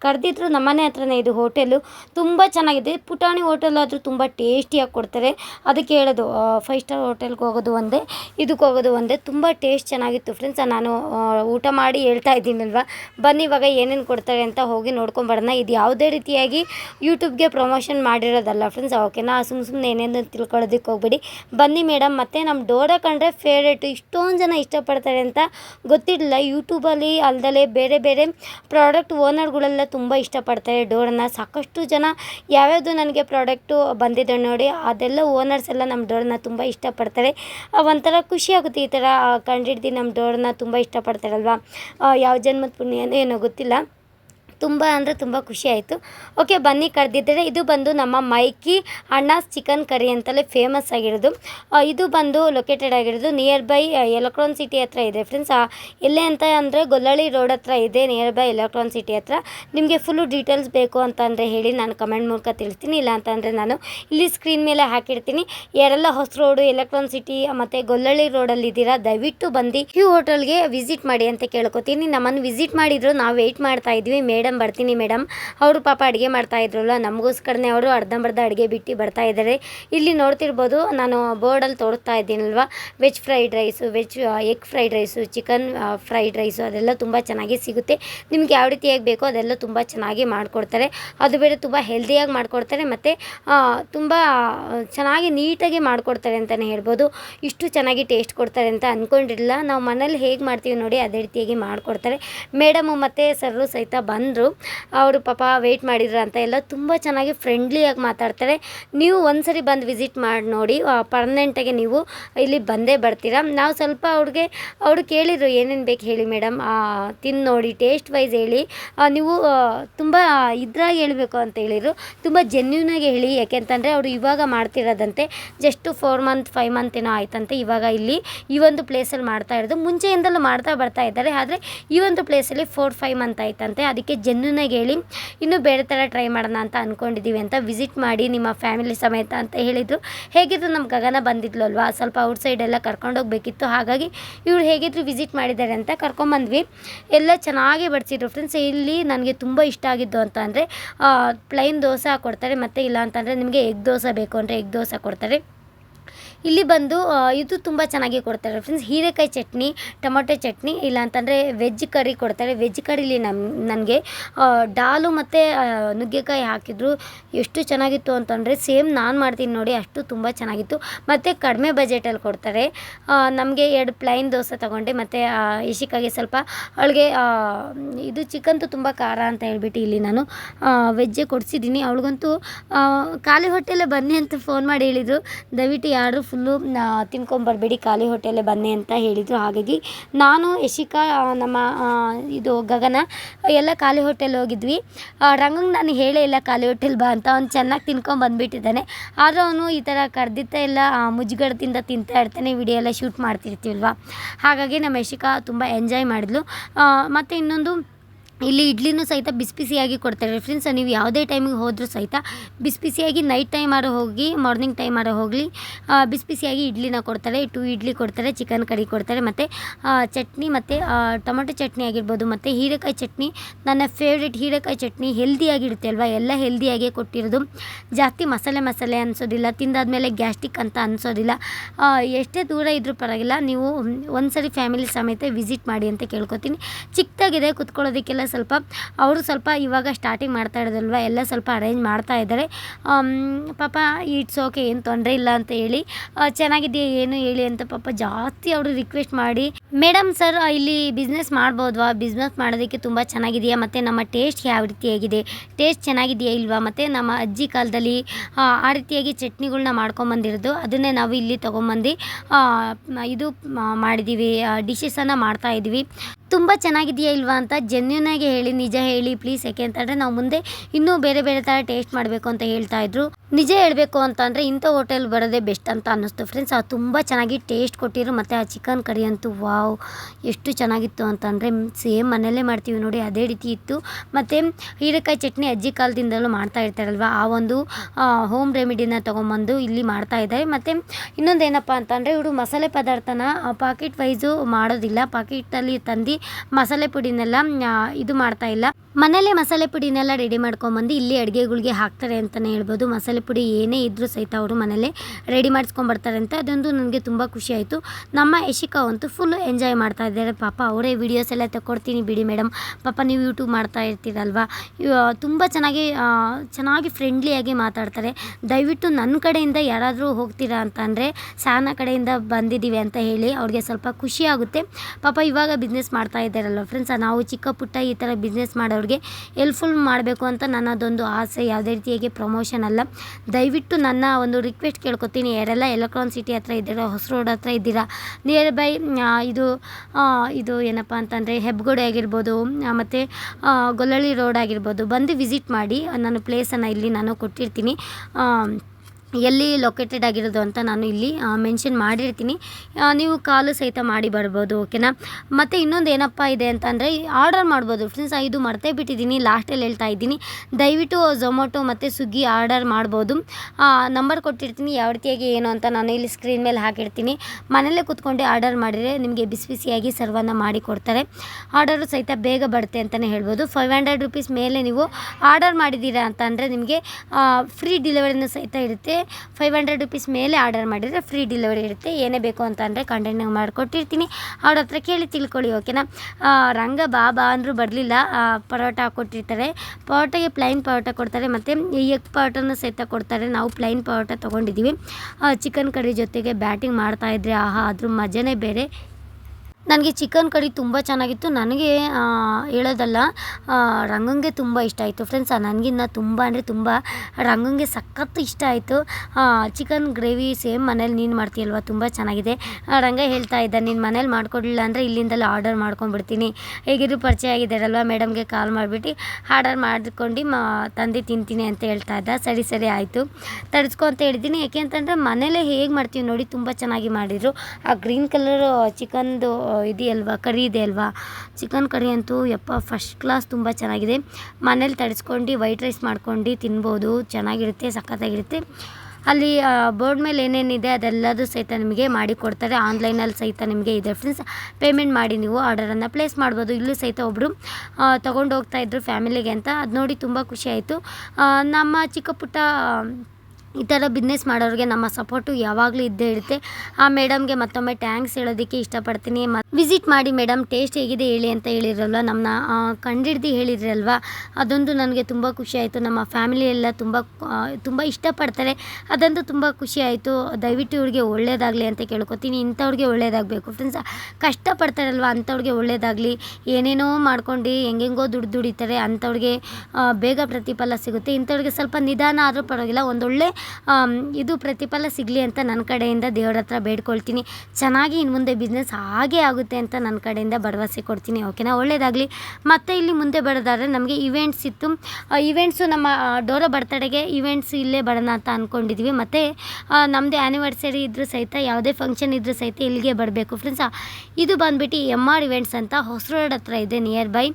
ಕರೆದಿದ್ರು ನಮ್ಮನೆ ಹತ್ರನೇ ಇದು ಹೋಟೆಲು ತುಂಬ ಚೆನ್ನಾಗಿದೆ. ಪುಟಾಣಿ ಹೋಟೆಲ್ ಆದರೂ ತುಂಬ ಟೇಸ್ಟಿಯಾಗಿ ಕೊಡ್ತಾರೆ. ಅದಕ್ಕೆ ಹೇಳೋದು ಫೈವ್ ಸ್ಟಾರ್ ಹೋಟೆಲ್ಗೆ ಹೋಗೋದು ಒಂದೇ, ಇದಕ್ಕೆ ಹೋಗೋದು ಒಂದೇ. ತುಂಬ ಟೇಸ್ಟ್ ಚೆನ್ನಾಗಿತ್ತು ಫ್ರೆಂಡ್ಸ್ ನಾನು ಊಟ ಮಾಡಿ ಹೇಳ್ತಾ ಇದ್ದೀನಲ್ವ? ಬನ್ನಿ, ಇವಾಗ ಏನೇನು ಕೊಡ್ತಾರೆ ಅಂತ ಹೋಗಿ ನೋಡ್ಕೊಂಬರೋಣ. ಇದು ಯಾವುದೇ ರೀತಿಯಾಗಿ ಯೂಟ್ಯೂಬ್ಗೆ ಪ್ರಮೋಷನ್ ಮಾಡಿರೋದಲ್ಲ ಫ್ರೆಂಡ್ಸ್ ಓಕೆನಾ ಸುಮ್ಮ ಸುಮ್ಮನೆ ಏನೇನು ತಿಳ್ಕೊಳ್ಳೋದಕ್ಕೆ ಹೋಗ್ಬೇಡಿ. ಬನ್ನಿ ಮೇಡಮ್ ಮತ್ತು ನಮ್ಮ ಡೋರ ಕಂಡ್ರೆ ಫೇವ್ರೇಟು ಇಷ್ಟೊಂದು ಜನ ಇಷ್ಟಪಡ್ತಾರೆ ಅಂತ ಗೊತ್ತಿರಲಿಲ್ಲ. ಯೂಟ್ಯೂಬಲ್ಲಿ ಅಲ್ದಲೆ ಬೇರೆ ಬೇರೆ ಪ್ರಾಡಕ್ಟ್ ಓನರ್ಗಳೆಲ್ಲ ತುಂಬ ಇಷ್ಟಪಡ್ತಾರೆ ಡೋರನ್ನ ಸಾಕಷ್ಟು ಜನ ಯಾವ್ಯಾವುದು ನನಗೆ ಪ್ರಾಡಕ್ಟು ಬಂದಿದೆ ನೋಡಿ, ಅದೆಲ್ಲ ಓನರ್ಸ್ ಎಲ್ಲ ನಮ್ಮ ಡೋರನ್ನ ತುಂಬ ಇಷ್ಟಪಡ್ತಾರೆ. ಒಂಥರ ಖುಷಿ ಆಗುತ್ತೆ ಈ ಥರ ಕಂಡಿಡ್ದು ನಮ್ಮ ಡೋರನ್ನ ತುಂಬ ಇಷ್ಟಪಡ್ತಾರಲ್ವ? ಆ, ಯಾವ ಜನ್ಮದ ಪುಣ್ಯನೋ ಏನೋ ಗೊತ್ತಿಲ್ಲ. ತುಂಬ ಅಂದರೆ ತುಂಬ ಖುಷಿ ಆಯಿತು. ಓಕೆ ಬನ್ನಿ ಕರೆದಿದ್ದರೆ ಇದು ಬಂದು ನಮ್ಮ ಮೈಕಿ ಅಣ್ಣಾಸ್ ಚಿಕನ್ ಕರಿ ಅಂತಲೇ ಫೇಮಸ್ ಆಗಿರೋದು. ಇದು ಬಂದು ಲೊಕೇಟೆಡ್ ಆಗಿರೋದು ನಿಯರ್ ಬೈ ಎಲೆಕ್ಟ್ರಾನ್ ಸಿಟಿ ಹತ್ರ ಇದೆ. ಫ್ರೆಂಡ್ಸ್ ಎಲ್ಲೇ ಅಂತ ಅಂದರೆ ಗೊಲ್ಲಳ್ಳಿ ರೋಡ್ ಹತ್ರ ಇದೆ ನಿಯರ್ ಬೈ ಎಲೆಕ್ಟ್ರಾನ್ ಸಿಟಿ ಹತ್ರ. ನಿಮಗೆ ಫುಲ್ಲು ಡೀಟೇಲ್ಸ್ ಬೇಕು ಅಂತ ಅಂದರೆ ಹೇಳಿ ನಾನು ಕಮೆಂಟ್ ಮೂಲಕ ತಿಳಿಸ್ತೀನಿ. ಇಲ್ಲ ಅಂತಂದರೆ ನಾನು ಇಲ್ಲಿ ಸ್ಕ್ರೀನ್ ಮೇಲೆ ಹಾಕಿರ್ತೀನಿ. ಯಾರೆಲ್ಲ ಹೊಸ ರೋಡು ಎಲೆಕ್ಟ್ರಾನ್ ಸಿಟಿ ಮತ್ತು ಗೊಲ್ಲಳ್ಳಿ ರೋಡಲ್ಲಿ ಇದ್ದೀರಾ, ದಯವಿಟ್ಟು ಬಂದು ಈ ಹೋಟೆಲ್ಗೆ ವಿಸಿಟ್ ಮಾಡಿ ಅಂತ ಕೇಳ್ಕೊತೀನಿ. ನಮ್ಮನ್ನು ವಿಸಿಟ್ ಮಾಡಿದ್ರು ನಾವು ವೆಯ್ಟ್ ಮಾಡ್ತಾ ಇದ್ವಿ. ಮೇಡಮ್ ಬರ್ತೀನಿ ಮೇಡಮ್. ಅವರು ಪಾಪ ಅಡುಗೆ ಮಾಡ್ತಾ ಇದ್ರಲ್ಲ, ನಮಗೋಸ್ಕರನೇ ಅವರು ಅರ್ಧಂಬರ್ಧ ಅಡುಗೆ ಬಿಟ್ಟು ಬರ್ತಾ ಇದ್ದಾರೆ ಇಲ್ಲಿ ನೋಡ್ತಿರ್ಬೋದು, ನಾನು ಬೋರ್ಡಲ್ಲಿ ತೋರಿಸ್ತಾ ಇದ್ದೀನಲ್ವ? Veg fried rice, veg egg fried rice, chicken fried rice, ಅದೆಲ್ಲ ತುಂಬ ಚೆನ್ನಾಗಿ ಸಿಗುತ್ತೆ. ನಿಮ್ಗೆ ಯಾವ ರೀತಿಯಾಗಿ ಬೇಕೋ ಅದೆಲ್ಲ ತುಂಬ ಚೆನ್ನಾಗಿ ಮಾಡಿಕೊಡ್ತಾರೆ. ಅದು ಬೇರೆ ತುಂಬ ಹೆಲ್ದಿಯಾಗಿ ಮಾಡಿಕೊಡ್ತಾರೆ, ಮತ್ತು ತುಂಬ ಚೆನ್ನಾಗಿ ನೀಟಾಗಿ ಮಾಡಿಕೊಡ್ತಾರೆ ಅಂತಲೇ ಹೇಳ್ಬೋದು. ಇಷ್ಟು ಚೆನ್ನಾಗಿ ಟೇಸ್ಟ್ ಕೊಡ್ತಾರೆ ಅಂತ ಅಂದ್ಕೊಂಡಿರಲಿಲ್ಲ ನಾವು ಮನೇಲಿ ಹೇಗೆ ಮಾಡ್ತೀವಿ ನೋಡಿ, ಅದೇ ರೀತಿಯಾಗಿ ಮಾಡಿಕೊಡ್ತಾರೆ. ಮೇಡಮು ಮತ್ತು ಸರ್ರು ಸಹಿತ ಬಂದರು. ಬಂದರು ಅವರು ಪಾಪ ವೆಯ್ಟ್ ಮಾಡಿದ್ರು ಅಂತ ಎಲ್ಲ ತುಂಬ ಚೆನ್ನಾಗಿ ಫ್ರೆಂಡ್ಲಿಯಾಗಿ ಮಾತಾಡ್ತಾರೆ. ನೀವು ಒಂದ್ಸರಿ ಬಂದು ವಿಸಿಟ್ ಮಾಡಿ ನೋಡಿ ಪರ್ಮನೆಂಟಾಗಿ ನೀವು ಇಲ್ಲಿ ಬಂದೇ ಬರ್ತೀರಾ? ನಾವು ಸ್ವಲ್ಪ ಅವ್ರಿಗೆ, ಅವರು ಕೇಳಿದರು, ಏನೇನು ಬೇಕು ಹೇಳಿ ಮೇಡಮ್ ತಿಂದು ನೋಡಿ ಟೇಸ್ಟ್ ವೈಸ್ ಹೇಳಿ. ನೀವು ತುಂಬ ಇದ್ರಾಗಿ ಹೇಳಬೇಕು ಅಂತ ಹೇಳಿದರು. ತುಂಬ ಜೆನ್ಯೂನಾಗಿ ಹೇಳಿ. ಯಾಕೆಂತಂದರೆ ಅವರು ಇವಾಗ ಮಾಡ್ತಿರೋದಂತೆ. Just four month five month ಏನೋ ಆಯ್ತಂತೆ ಇವಾಗ ಇಲ್ಲಿ. ಈ ಒಂದು ಪ್ಲೇಸಲ್ಲಿ ಮಾಡ್ತಾ ಇರೋದು. ಮುಂಚೆಯಿಂದಲೂ ಮಾಡ್ತಾ ಬರ್ತಾ ಇದ್ದಾರೆ. ಆದರೆ ಈ ಒಂದು ಪ್ಲೇಸಲ್ಲಿ ಫೋರ್ ಫೈವ್ ಮಂತ್ ಆಯ್ತಂತೆ. ಅದಕ್ಕೆ ಹೇಳಿ ಇನ್ನೂ ಬೇರೆ ಥರ ಟ್ರೈ ಮಾಡೋಣ ಅಂತ ಅಂದ್ಕೊಂಡಿದ್ದೀವಿ ಅಂತ ವಿಸಿಟ್ ಮಾಡಿ ನಿಮ್ಮ ಫ್ಯಾಮಿಲಿ ಸಮೇತ ಅಂತ ಹೇಳಿದರು. ಹೇಗಿದ್ರು ನಮ್ಮ ಗಗನ ಬಂದಿದ್ಲು ಅಲ್ವಾ? ಸ್ವಲ್ಪ ಔಟ್ ಸೈಡ್ ಎಲ್ಲ ಕರ್ಕೊಂಡೋಗ್ಬೇಕಿತ್ತು ಹಾಗಾಗಿ ಇವ್ರು ಹೇಗಿದ್ರು ವಿಸಿಟ್ ಮಾಡಿದ್ದಾರೆ ಅಂತ ಕರ್ಕೊಂಬಂದ್ವಿ ಎಲ್ಲ ಚೆನ್ನಾಗಿ ಬಡಿಸಿದ್ರು ಫ್ರೆಂಡ್ಸ್ ಇಲ್ಲಿ ನನಗೆ ತುಂಬ ಇಷ್ಟ ಆಗಿದ್ದು ಅಂತ ಅಂದರೆ ಪ್ಲೈನ್ ದೋಸೆ ಕೊಡ್ತಾರೆ. ಮತ್ತು ಇಲ್ಲ ಅಂತಂದರೆ ನಿಮಗೆ ಎಗ್ ದೋಸೆ ಬೇಕು ಅಂದರೆ ಎಗ್ ದೋಸೆ ಕೊಡ್ತಾರೆ. ಇಲ್ಲಿ ಬಂದು ಇದು ತುಂಬ ಚೆನ್ನಾಗಿ ಕೊಡ್ತಾರೆ ಫ್ರೆಂಡ್ಸ್ ಹೀರೆಕಾಯಿ ಚಟ್ನಿ, ಟೊಮೊಟೊ ಚಟ್ನಿ ಇಲ್ಲ ಅಂತಂದರೆ ವೆಜ್ ಕರಿ ಕೊಡ್ತಾರೆ ವೆಜ್ ಕರಿಲಿ ನಮ್ಮ ನನಗೆ ಡಾಲು ಮತ್ತು ನುಗ್ಗೆಕಾಯಿ ಹಾಕಿದ್ರು ಎಷ್ಟು ಚೆನ್ನಾಗಿತ್ತು ಅಂತಂದರೆ ಸೇಮ್ ನಾನು ಮಾಡ್ತೀನಿ ನೋಡಿ, ಅಷ್ಟು ತುಂಬ ಚೆನ್ನಾಗಿತ್ತು. ಮತ್ತು ಕಡಿಮೆ ಬಜೆಟಲ್ಲಿ ಕೊಡ್ತಾರೆ. ನಮಗೆ ಎರಡು ಪ್ಲೈನ್ ದೋಸೆ ತೊಗೊಂಡೆ. ಮತ್ತು ಇಶಿಕಾಗೆ ಸ್ವಲ್ಪ ಅವಳಿಗೆ ಇದು ಚಿಕನ್ದು ತುಂಬ ಖಾರ ಅಂತ ಹೇಳ್ಬಿಟ್ಟು ಇಲ್ಲಿ ನಾನು ವೆಜ್ಜೇ ಕೊಡಿಸಿದ್ದೀನಿ. ಅವಳಿಗಂತೂ ಖಾಲಿ ಹೊಟ್ಟೆಲ್ಲೇ ಬನ್ನಿ ಅಂತ ಫೋನ್ ಮಾಡಿ ಹೇಳಿದರು. ದಯವಿಟ್ಟು ಯಾರು ಫುಲ್ಲು ತಿನ್ಕೊಂಬರಬೇಡಿ, ಖಾಲಿ ಹೋಟೆಲೇ ಬನ್ನಿ ಅಂತ ಹೇಳಿದರು. ಹಾಗಾಗಿ ನಾನು, ಯಶಿಕಾ ನಮ್ಮ ಇದು ಗಗನ, ಎಲ್ಲ ಖಾಲಿ ಹೋಟೆಲ್ ಹೋಗಿದ್ವಿ. ರಂಗಂಗೆ ನಾನು ಹೇಳೇ ಇಲ್ಲ ಖಾಲಿ ಹೋಟೆಲ್ ಬಾ ಅಂತ. ಅವ್ನು ಚೆನ್ನಾಗಿ ತಿನ್ಕೊಂಡು ಬಂದುಬಿಟ್ಟಿದ್ದಾನೆ. ಆದರೂ ಅವನು ಈ ಥರ ಕರೆದಿದ್ದ ಎಲ್ಲ ಮುಜುಗಡದಿಂದ ತಿಂತಾ ಇರ್ತಾನೆ, ವಿಡಿಯೋ ಎಲ್ಲ ಶೂಟ್ ಮಾಡ್ತಿರ್ತೀವಲ್ವ. ಹಾಗಾಗಿ ನಮ್ಮ ಯಶಿಕಾ ತುಂಬ ಎಂಜಾಯ್ ಮಾಡಿದ್ಲು. ಮತ್ತು ಇನ್ನೊಂದು ಇಲ್ಲಿ ಇಡ್ಲಿನೂ ಸಹಿತ ಬಿಸಿ ಬಿಸಿಯಾಗಿ ಕೊಡ್ತಾರೆ. ಫ್ರೆಂಡ್ಸ್ ನೀವು ಯಾವುದೇ ಟೈಮಿಗೆ ಹೋದರೂ ಸಹಿತ ಬಿಸಿ ಬಿಸಿಯಾಗಿ ನೈಟ್ ಟೈಮ್ ಆದರೆ ಹೋಗಿ ಮಾರ್ನಿಂಗ್ ಟೈಮ್ ಆರೋ ಹೋಗಲಿ ಬಿಸಿ ಬಿಸಿಯಾಗಿ ಇಡ್ಲಿನ ಕೊಡ್ತಾರೆ. ಟೂ ಇಡ್ಲಿ ಕೊಡ್ತಾರೆ ಚಿಕನ್ ಕರಿ ಕೊಡ್ತಾರೆ, ಮತ್ತು ಚಟ್ನಿ, ಮತ್ತು ಟೊಮೊಟೊ ಚಟ್ನಿ ಆಗಿರ್ಬೋದು, ಮತ್ತು ಹೀರೆಕಾಯಿ ಚಟ್ನಿ. ನನ್ನ ಫೇವ್ರೇಟ್ ಹೀರೆಕಾಯಿ ಚಟ್ನಿ ಹೆಲ್ದಿಯಾಗಿರುತ್ತೆ ಅಲ್ವಾ? ಎಲ್ಲ ಹೆಲ್ದಿಯಾಗೇ ಕೊಟ್ಟಿರೋದು. ಜಾಸ್ತಿ ಮಸಾಲೆ ಮಸಾಲೆ ಅನಿಸೋದಿಲ್ಲ, ತಿಂದಾದ್ಮೇಲೆ ಗ್ಯಾಸ್ಟಿಕ್ ಅಂತ ಅನಿಸೋದಿಲ್ಲ. ಎಷ್ಟೇ ದೂರ ಇದ್ದರೂ ಪರವಾಗಿಲ್ಲ, ನೀವು ಒಂದು ಸರಿ ಫ್ಯಾಮಿಲಿ ಸಮೇತ ವಿಸಿಟ್ ಮಾಡಿ ಅಂತ ಕೇಳ್ಕೊತೀನಿ. ಚಿಕ್ಕದಾಗಿದೆ, ಕುತ್ಕೊಳ್ಳೋದಕ್ಕೆಲ್ಲ ಸ್ವಲ್ಪ ಅವರು ಸ್ವಲ್ಪ ಇವಾಗ ಸ್ಟಾರ್ಟಿಂಗ್ ಮಾಡ್ತಾ ಇರೋದಲ್ವ? ಎಲ್ಲ ಸ್ವಲ್ಪ ಅರೇಂಜ್ ಮಾಡ್ತಾ ಇದ್ದಾರೆ. ಪಾಪ ಇಟ್ಸ್ ಓಕೆ ಏನು ತೊಂದರೆ ಇಲ್ಲ ಅಂತ ಹೇಳಿ ಚೆನ್ನಾಗಿದೆಯಾ ಏನು ಹೇಳಿ ಅಂತ ಪಾಪ ಜಾಸ್ತಿ ಅವರು ರಿಕ್ವೆಸ್ಟ್ ಮಾಡಿ. ಮೇಡಮ್ ಸರ್ ಇಲ್ಲಿ ಬಿಸ್ನೆಸ್ ಮಾಡ್ಬೋದ್ವಾ? ಬಿಸ್ನೆಸ್ ಮಾಡೋದಕ್ಕೆ ತುಂಬ ಚೆನ್ನಾಗಿದೆಯಾ? ಮತ್ತು ನಮ್ಮ ಟೇಸ್ಟ್ ಯಾವ ರೀತಿಯಾಗಿದೆ ಟೇಸ್ಟ್ ಚೆನ್ನಾಗಿದೆಯಾ ಇಲ್ವಾ? ಮತ್ತು ನಮ್ಮ ಅಜ್ಜಿ ಕಾಲದಲ್ಲಿ ಆ ರೀತಿಯಾಗಿ ಚಟ್ನಿಗಳನ್ನ ಮಾಡ್ಕೊಂಬಂದಿರೋದು. ಅದನ್ನೇ ನಾವು ಇಲ್ಲಿ ತೊಗೊಂಬಂದು ಇದು ಮಾಡಿದ್ದೀವಿ ಡಿಶಸನ್ನು ಮಾಡ್ತಾ ಇದ್ದೀವಿ. ತುಂಬ ಚೆನ್ನಾಗಿದೆಯಾ ಇಲ್ವಾ ಅಂತ ಜೆನ್ಯೂನಾಗಿ ಹೇಳಿ, ನಿಜ ಹೇಳಿ ಪ್ಲೀಸ್ ಯಾಕೆ ಅಂತಂದರೆ ನಾವು ಮುಂದೆ ಇನ್ನೂ ಬೇರೆ ಬೇರೆ ಥರ ಟೇಸ್ಟ್ ಮಾಡಬೇಕು ಅಂತ ಹೇಳ್ತಾ ಇದ್ರು. ನಿಜ ಹೇಳಬೇಕು ಅಂತಂದರೆ ಇಂಥ ಹೋಟೆಲ್ ಬರೋದೇ ಬೆಸ್ಟ್ ಅಂತ ಅನ್ನಿಸ್ತು. ಫ್ರೆಂಡ್ಸ್ ಅದು ತುಂಬ ಚೆನ್ನಾಗಿ ಟೇಸ್ಟ್ ಕೊಟ್ಟಿರು ಮತ್ತು ಆ ಚಿಕನ್ ಕರಿ ಅಂತೂ ವಾವ್ ಎಷ್ಟು ಚೆನ್ನಾಗಿತ್ತು ಅಂತಂದರೆ ಸೇಮ್ ಮನೆಯಲ್ಲೇ ಮಾಡ್ತೀವಿ ನೋಡಿ, ಅದೇ ರೀತಿ ಇತ್ತು. ಮತ್ತು ಹೀರೆಕಾಯಿ ಚಟ್ನಿ ಅಜ್ಜಿ ಕಾಲದಿಂದಲೂ ಮಾಡ್ತಾ ಇರ್ತಾರಲ್ವ, ಆ ಒಂದು ಹೋಮ್ ರೆಮಿಡಿನ ತೊಗೊಂಬಂದು ಇಲ್ಲಿ ಮಾಡ್ತಾ ಇದ್ದಾರೆ. ಮತ್ತು ಇನ್ನೊಂದು ಏನಪ್ಪ ಅಂತಂದರೆ ಇವರು ಮಸಾಲೆ ಪದಾರ್ಥನ ಪಾಕೆಟ್ ವೈಸು ಮಾಡೋದಿಲ್ಲ. ಪಾಕೆಟಲ್ಲಿ ತಂದು ಮಸಾಲೆ ಪುಡಿನೆಲ್ಲ ಇದು ಮಾಡ್ತಾ ಇಲ್ಲ. ಮನೇಲೆ ಮಸಾಲೆ ಪುಡಿನೆಲ್ಲ ರೆಡಿ ಮಾಡ್ಕೊಂಬಂದು ಇಲ್ಲಿ ಅಡುಗೆಗಳಿಗೆ ಹಾಕ್ತಾರೆ ಅಂತಲೇ ಹೇಳ್ಬೋದು. ಮಸಾಲೆ ಪುಡಿ ಏನೇ ಇದ್ದರೂ ಸಹಿತ ಅವರು ಮನೇಲೆ ರೆಡಿ ಮಾಡಿಸ್ಕೊಂಬರ್ತಾರೆ ಅಂತ ಅದೊಂದು ನನಗೆ ತುಂಬ ಖುಷಿಯಾಯಿತು ನಮ್ಮ ಯಶಿಕಾ ಅಂತೂ ಫುಲ್ ಎಂಜಾಯ್ ಮಾಡ್ತಾ ಇದ್ದಾರೆ. ಪಾಪ ಅವರೇ ವೀಡಿಯೋಸ್ ಎಲ್ಲ ತಗೊಡ್ತೀನಿ ಬಿಡಿ ಮೇಡಮ್ ಪಾಪ ನೀವು ಯೂಟ್ಯೂಬ್ ಮಾಡ್ತಾ ಇರ್ತೀರಲ್ವಾ? ತುಂಬ ಚೆನ್ನಾಗಿ ಚೆನ್ನಾಗಿ ಫ್ರೆಂಡ್ಲಿಯಾಗಿ ಮಾತಾಡ್ತಾರೆ. ದಯವಿಟ್ಟು ನನ್ನ ಕಡೆಯಿಂದ ಯಾರಾದರೂ ಹೋಗ್ತೀರಾ ಅಂತ ಅಂದರೆ ಸಾನ ಕಡೆಯಿಂದ ಬಂದಿದ್ದೀವಿ ಅಂತ ಹೇಳಿ ಅವ್ರಿಗೆ ಸ್ವಲ್ಪ ಖುಷಿಯಾಗುತ್ತೆ ಪಾಪ ಇವಾಗ ಬಿಸ್ನೆಸ್ ಮಾಡ್ತಾ ಇದ್ದಾರಲ್ವ ಫ್ರೆಂಡ್ಸ್ ನಾವು ಚಿಕ್ಕ ಪುಟ್ಟ ಈ ಥರ ಬಿಸ್ನೆಸ್ ಮಾಡೋರಿಗೆ ಹೆಲ್ಪ್ಫುಲ್ ಮಾಡಬೇಕು ಅಂತ ನನ್ನದೊಂದು ಆಸೆ. ಯಾವುದೇ ರೀತಿಯಾಗಿ ಪ್ರಮೋಷನ್ ಅಲ್ಲ. ದಯವಿಟ್ಟು ನನ್ನ ಒಂದು ರಿಕ್ವೆಸ್ಟ್ ಕೇಳ್ಕೊತೀನಿ. ಯಾರೆಲ್ಲ ಎಲೆಕ್ಟ್ರಾನ್ ಸಿಟಿ ಹತ್ರ ಇದ್ದೀರಾ, ಹೊಸ ರೋಡ್ ಹತ್ರ ಇದ್ದೀರಾ ನಿಯರ್ ಬೈ ಇದು ಇದು ಏನಪ್ಪ ಅಂತಂದರೆ ಹೆಬ್ಗೋಡೆ ಆಗಿರ್ಬೋದು ಮತ್ತು ಗೊಲ್ಲಳ್ಳಿ ರೋಡ್ ಆಗಿರ್ಬೋದು, ಬಂದು ವಿಸಿಟ್ ಮಾಡಿ. ನಾನು ಪ್ಲೇಸನ್ನು ಇಲ್ಲಿ ನಾನು ಕೊಟ್ಟಿರ್ತೀನಿ. ಎಲ್ಲಿ ಲೊಕೇಟೆಡ್ ಆಗಿರೋದು ಅಂತ ನಾನು ಇಲ್ಲಿ ಮೆನ್ಷನ್ ಮಾಡಿರ್ತೀನಿ. ನೀವು ಕಾಲು ಸಹಿತ ಮಾಡಿ ಬರ್ಬೋದು ಓಕೆನಾ ಮತ್ತು ಇನ್ನೊಂದು ಏನಪ್ಪ ಇದೆ ಅಂತಂದರೆ ಆರ್ಡರ್ ಮಾಡ್ಬೋದು. ಫ್ರೆಂಡ್ಸ್ ಇದು ಮರ್ತೇ ಬಿಟ್ಟಿದ್ದೀನಿ ಲಾಸ್ಟಲ್ಲಿ ಹೇಳ್ತಾ ಇದ್ದೀನಿ. ದಯವಿಟ್ಟು ಝೊಮೊಟೊ ಮತ್ತು ಸ್ವಿಗ್ಗಿ ಆರ್ಡರ್ ಮಾಡ್ಬೋದು. ನಂಬರ್ ಕೊಟ್ಟಿರ್ತೀನಿ, ಯಾವ ರೀತಿಯಾಗಿ ಏನು ಅಂತ ನಾನು ಇಲ್ಲಿ ಸ್ಕ್ರೀನ್ ಮೇಲೆ ಹಾಕಿರ್ತೀನಿ. ಮನೇಲೇ ಕೂತ್ಕೊಂಡೆ ಆರ್ಡರ್ ಮಾಡಿದರೆ ನಿಮಗೆ ಬಿಸಿ ಬಿಸಿಯಾಗಿ ಸರ್ವನ್ನ ಮಾಡಿ ಕೊಡ್ತಾರೆ. ಆರ್ಡರು ಸಹಿತ ಬೇಗ ಬರುತ್ತೆ ಅಂತಲೇ ಹೇಳ್ಬೋದು. ಫೈವ್ ಹಂಡ್ರೆಡ್ ರುಪೀಸ್ ಮೇಲೆ ನೀವು ಆರ್ಡರ್ ಮಾಡಿದ್ದೀರಾ ಅಂತಂದರೆ ನಿಮಗೆ ಫ್ರೀ ಡಿಲಿವರಿನೂ ಸಹಿತ ಇರುತ್ತೆ. ಫೈವ್ ಹಂಡ್ರೆಡ್ ರುಪೀಸ್ ಮೇಲೆ ಆರ್ಡರ್ ಮಾಡಿದರೆ ಫ್ರೀ ಡೆಲಿವರಿ ಇರುತ್ತೆ. ಏನೇ ಬೇಕು ಅಂತ ಅಂದರೆ ಕಂಟೆಂಟ್ ಮಾಡಿಕೊಟ್ಟಿರ್ತೀನಿ. ಅವ್ರ ಹತ್ರ ಕೇಳಿ ತಿಳ್ಕೊಳ್ಳಿ ಓಕೆನಾ ರಂಗ ಬಾಬಾ ಅಂದರೂ ಬರಲಿಲ್ಲ. ಪರೋಟ ಕೊಟ್ಟಿರ್ತಾರೆ. ಪರೋಟಗೆ ಪ್ಲೈನ್ ಪರೋಟ ಕೊಡ್ತಾರೆ. ಮತ್ತು ಎಗ್ ಪರೋಟನೂ ಸಹಿತ ಕೊಡ್ತಾರೆ. ನಾವು ಪ್ಲೈನ್ ಪರೋಟ ತೊಗೊಂಡಿದ್ದೀವಿ. ಚಿಕನ್ ಕರಿ ಜೊತೆಗೆ ಬ್ಯಾಟಿಂಗ್ ಮಾಡ್ತಾಯಿದ್ರೆ ಆಹಾ, ಅದ್ರ ಮಜನೇ ಬೇರೆ. ನನಗೆ ಚಿಕನ್ ಕರಿ ತುಂಬ ಚೆನ್ನಾಗಿತ್ತು. ನನಗೆ ಹೇಳೋದಲ್ಲ ರಂಗಂಗೆ ತುಂಬ ಇಷ್ಟ ಆಯಿತು. ಫ್ರೆಂಡ್ಸ್ ನನಗಿನ್ನ ತುಂಬ ಅಂದರೆ ತುಂಬ ರಂಗಂಗೆ ಸಖತ್ತು ಇಷ್ಟ ಆಯಿತು. ಚಿಕನ್ ಗ್ರೇವಿ ಸೇಮ್ ಮನೇಲಿ ನೀನು ಮಾಡ್ತೀಯಲ್ವ? ತುಂಬ ಚೆನ್ನಾಗಿದೆ. ರಂಗ ಹೇಳ್ತಾ ಇದ್ದ ನೀನು ಮನೇಲಿ ಮಾಡ್ಕೊಡ್ಲಿಲ್ಲ ಅಂದರೆ ಇಲ್ಲಿಂದಲೇ ಆರ್ಡರ್ ಮಾಡ್ಕೊಂಡ್ಬಿಡ್ತೀನಿ. ಹೇಗಿದ್ರು ಪರಿಚಯ ಆಗಿದ್ದಾರಲ್ವ? ಮೇಡಮ್ಗೆ ಕಾಲ್ ಮಾಡಿಬಿಟ್ಟು ಆರ್ಡರ್ ಮಾಡ್ಕೊಂಡು ಮ, ತಂದು ತಿಂತೀನಿ ಅಂತ ಹೇಳ್ತಾ ಇದ್ದ. ಸರಿ ಸರಿ, ಆಯಿತು. ತರಿಸ್ಕೊ ಅಂತ ಹೇಳಿದ್ದೀನಿ. ಯಾಕೆ ಅಂತಂದರೆ ಮನೇಲೇ ಹೇಗೆ ಮಾಡ್ತೀವಿ ನೋಡಿ ತುಂಬ ಚೆನ್ನಾಗಿ ಮಾಡಿದರು. ಆ, ಗ್ರೀನ್ ಕಲರ್ ಚಿಕನ್ದು ಇದೆಯಲ್ವಾ? ಕರಿ ಇದೆ ಅಲ್ವಾ ಚಿಕನ್ ಕರಿ ಅಂತೂ ಯಪ್ಪ ಫಸ್ಟ್ ಕ್ಲಾಸ್ ತುಂಬ ಚೆನ್ನಾಗಿದೆ. ಮನೇಲಿ ತಡಿಸ್ಕೊಂಡು ವೈಟ್ ರೈಸ್ ಮಾಡ್ಕೊಂಡು ತಿನ್ಬೋದು. ಚೆನ್ನಾಗಿರುತ್ತೆ, ಸಖತ್ತಾಗಿರುತ್ತೆ. ಅಲ್ಲಿ ಬೋರ್ಡ್ ಮೇಲೆ ಏನೇನಿದೆ ಅದೆಲ್ಲದೂ ಸಹಿತ ನಿಮಗೆ ಮಾಡಿ ಕೊಡ್ತಾರೆ. ಆನ್ಲೈನಲ್ಲಿ ಸಹಿತ ನಿಮಗೆ ಇದೆ ಫ್ರೆಂಡ್ಸ್ ಪೇಮೆಂಟ್ ಮಾಡಿ ನೀವು ಆರ್ಡರನ್ನು ಪ್ಲೇಸ್ ಮಾಡ್ಬೋದು. ಇಲ್ಲೂ ಸಹಿತ ಒಬ್ಬರು ತೊಗೊಂಡು ಹೋಗ್ತಾ ಇದ್ರು ಫ್ಯಾಮಿಲಿಗೆ ಅಂತ. ಅದು ನೋಡಿ ತುಂಬ ಖುಷಿ ಆಯಿತು. ನಮ್ಮ ಚಿಕ್ಕ ಪುಟ್ಟ ಈ ಥರ ಬಿಸ್ನೆಸ್ ಮಾಡೋರಿಗೆ ನಮ್ಮ ಸಪೋರ್ಟು ಯಾವಾಗಲೂ ಇದ್ದೇ ಇರುತ್ತೆ. ಆ ಮೇಡಮ್ಗೆ ಮತ್ತೊಮ್ಮೆ ಟ್ಯಾಂಕ್ಸ್ ಹೇಳೋದಕ್ಕೆ ಇಷ್ಟಪಡ್ತೀನಿ. ಮ ವಿಸಿಟ್ ಮಾಡಿ ಮೇಡಮ್ ಟೇಸ್ಟ್ ಹೇಗಿದೆ ಹೇಳಿ ಅಂತ ಹೇಳಿರಲ್ವ ನಮ್ಮನ್ನ ಕಂಡಿಡ್ದು ಹೇಳಿದ್ರಲ್ವ? ಅದೊಂದು ನನಗೆ ತುಂಬ ಖುಷಿ ಆಯಿತು. ನಮ್ಮ ಫ್ಯಾಮಿಲಿ ಎಲ್ಲ ತುಂಬ ತುಂಬ ಇಷ್ಟಪಡ್ತಾರೆ. ಅದಂತೂ ತುಂಬ ಖುಷಿ ಆಯಿತು. ದಯವಿಟ್ಟು ಇವ್ರಿಗೆ ಒಳ್ಳೆಯದಾಗಲಿ ಅಂತ ಕೇಳ್ಕೊತೀನಿ. ಇಂಥವ್ರಿಗೆ ಒಳ್ಳೆಯದಾಗಬೇಕು ಫ್ರೆಂಡ್ಸ್ ಕಷ್ಟಪಡ್ತಾರಲ್ವ? ಅಂಥವ್ರಿಗೆ ಒಳ್ಳೆಯದಾಗಲಿ ಏನೇನೋ ಮಾಡ್ಕೊಂಡು ಹೆಂಗೆಂಗೋ ದುಡ್ಡು ದುಡಿತಾರೆ. ಅಂಥವ್ರಿಗೆ ಬೇಗ ಪ್ರತಿಫಲ ಸಿಗುತ್ತೆ. ಇಂಥವ್ರಿಗೆ ಸ್ವಲ್ಪ ನಿಧಾನ ಆದರೂ ಪರವಾಗಿಲ್ಲ. ಒಂದೊಳ್ಳೆ ಇದು ಪ್ರತಿಫಲ ಸಿಗಲಿ ಅಂತ ನನ್ನ ಕಡೆಯಿಂದ ದೇವ್ರ ಹತ್ರ ಬೇಡ್ಕೊಳ್ತೀನಿ. ಚೆನ್ನಾಗಿ ಇನ್ನು ಮುಂದೆ ಬಿಸ್ನೆಸ್ ಹಾಗೇ ಆಗುತ್ತೆ ಅಂತ ನನ್ನ ಕಡೆಯಿಂದ ಭರವಸೆ ಕೊಡ್ತೀನಿ ಓಕೆನಾ ಒಳ್ಳೇದಾಗಲಿ. ಮತ್ತು ಇಲ್ಲಿ ಮುಂದೆ ಬರೋದಾದರೆ ನಮಗೆ ಇವೆಂಟ್ಸ್ ಇತ್ತು. ಇವೆಂಟ್ಸು ನಮ್ಮ ಡೋರ ಬರ್ತಡೆಗೆ ಇವೆಂಟ್ಸ್ ಇಲ್ಲೇ ಬರೋಣ ಅಂತ ಅಂದ್ಕೊಂಡಿದ್ವಿ ಮತ್ತು ನಮ್ಮದೇ ಆ್ಯನಿವರ್ಸರಿ ಇದ್ದರೂ ಸಹಿತ, ಯಾವುದೇ ಫಂಕ್ಷನ್ ಇದ್ದರೂ ಸಹಿತ ಇಲ್ಲಿಗೆ ಬರಬೇಕು. ಫ್ರೆಂಡ್ಸ್ ಇದು ಬಂದ್ಬಿಟ್ಟು ಎಂ ಆರ್ ಇವೆಂಟ್ಸ್ ಅಂತ ಹೊಸ ರೋಡ್ ಹತ್ರ ಇದೆ ನಿಯರ್ ಬೈ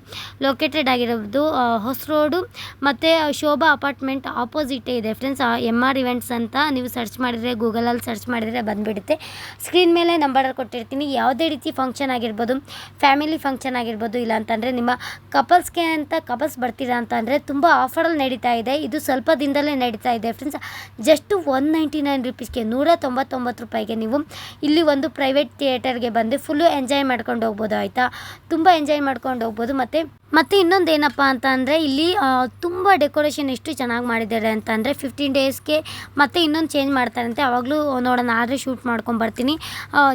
ಲೊಕೇಟೆಡ್ ಆಗಿರೋದು ಹೊಸ ರೋಡು ಮತ್ತು ಶೋಭಾ ಅಪಾರ್ಟ್ಮೆಂಟ್ ಆಪೋಸಿಟೇ ಇದೆ. ಫ್ರೆಂಡ್ಸ್ ಎಂ ಆರ್ ಇವೆಂಟ್ಸ್ ಅಂತ ನೀವು ಸರ್ಚ್ ಮಾಡಿದರೆ ಗೂಗಲಲ್ಲಿ ಸರ್ಚ್ ಮಾಡಿದರೆ ಬಂದುಬಿಡುತ್ತೆ. ಸ್ಕ್ರೀನ್ ಮೇಲೆ ನಂಬರ್ ಕೊಟ್ಟಿರ್ತೀನಿ. ಯಾವುದೇ ರೀತಿ ಫಂಕ್ಷನ್ ಆಗಿರ್ಬೋದು ಫ್ಯಾಮಿಲಿ ಫಂಕ್ಷನ್ ಆಗಿರ್ಬೋದು, ಇಲ್ಲ ಅಂತಂದರೆ ನಿಮ್ಮ ಕಪಲ್ಸ್ಗೆ ಅಂತ ಕಪಲ್ಸ್ ಬರ್ತೀರಾ ಅಂತ ಅಂದರೆ ತುಂಬ ಆಫರಲ್ಲಿ ನಡೀತಾ ಇದೆ. ಇದು ಸ್ವಲ್ಪ ದಿನದಲ್ಲೇ ನಡೀತಾ ಇದೆ friends just one ninety nine ರುಪೀಸ್ಗೆ ನೂರ ತೊಂಬತ್ತೊಂಬತ್ತು ರೂಪಾಯಿಗೆ ನೀವು ಇಲ್ಲಿ ಒಂದು ಪ್ರೈವೇಟ್ ಥಿಯೇಟರ್ಗೆ ಬಂದು ಫುಲ್ಲು ಎಂಜಾಯ್ ಮಾಡ್ಕೊಂಡು ಹೋಗ್ಬೋದು, ಆಯಿತಾ? ತುಂಬ ಎಂಜಾಯ್ ಮಾಡ್ಕೊಂಡು ಹೋಗ್ಬೋದು, ಮತ್ತು ಮತ್ತು ಇನ್ನೊಂದು ಏನಪ್ಪ ಅಂತ ಅಂದರೆ ಇಲ್ಲಿ ತುಂಬ ಡೆಕೋರೇಷನ್ ಎಷ್ಟು ಚೆನ್ನಾಗಿ ಮಾಡಿದ್ದಾರೆ ಅಂತ ಅಂದರೆ ಫಿಫ್ಟೀನ್ ಡೇಸ್ಗೆ ಮತ್ತೆ ಇನ್ನೊಂದು ಚೇಂಜ್ ಮಾಡ್ತಾರಂತೆ. ಅವಾಗಲೂ ನೋಡೋಣ, ಆದರೆ ಶೂಟ್ ಮಾಡ್ಕೊಂಡು ಬರ್ತೀನಿ.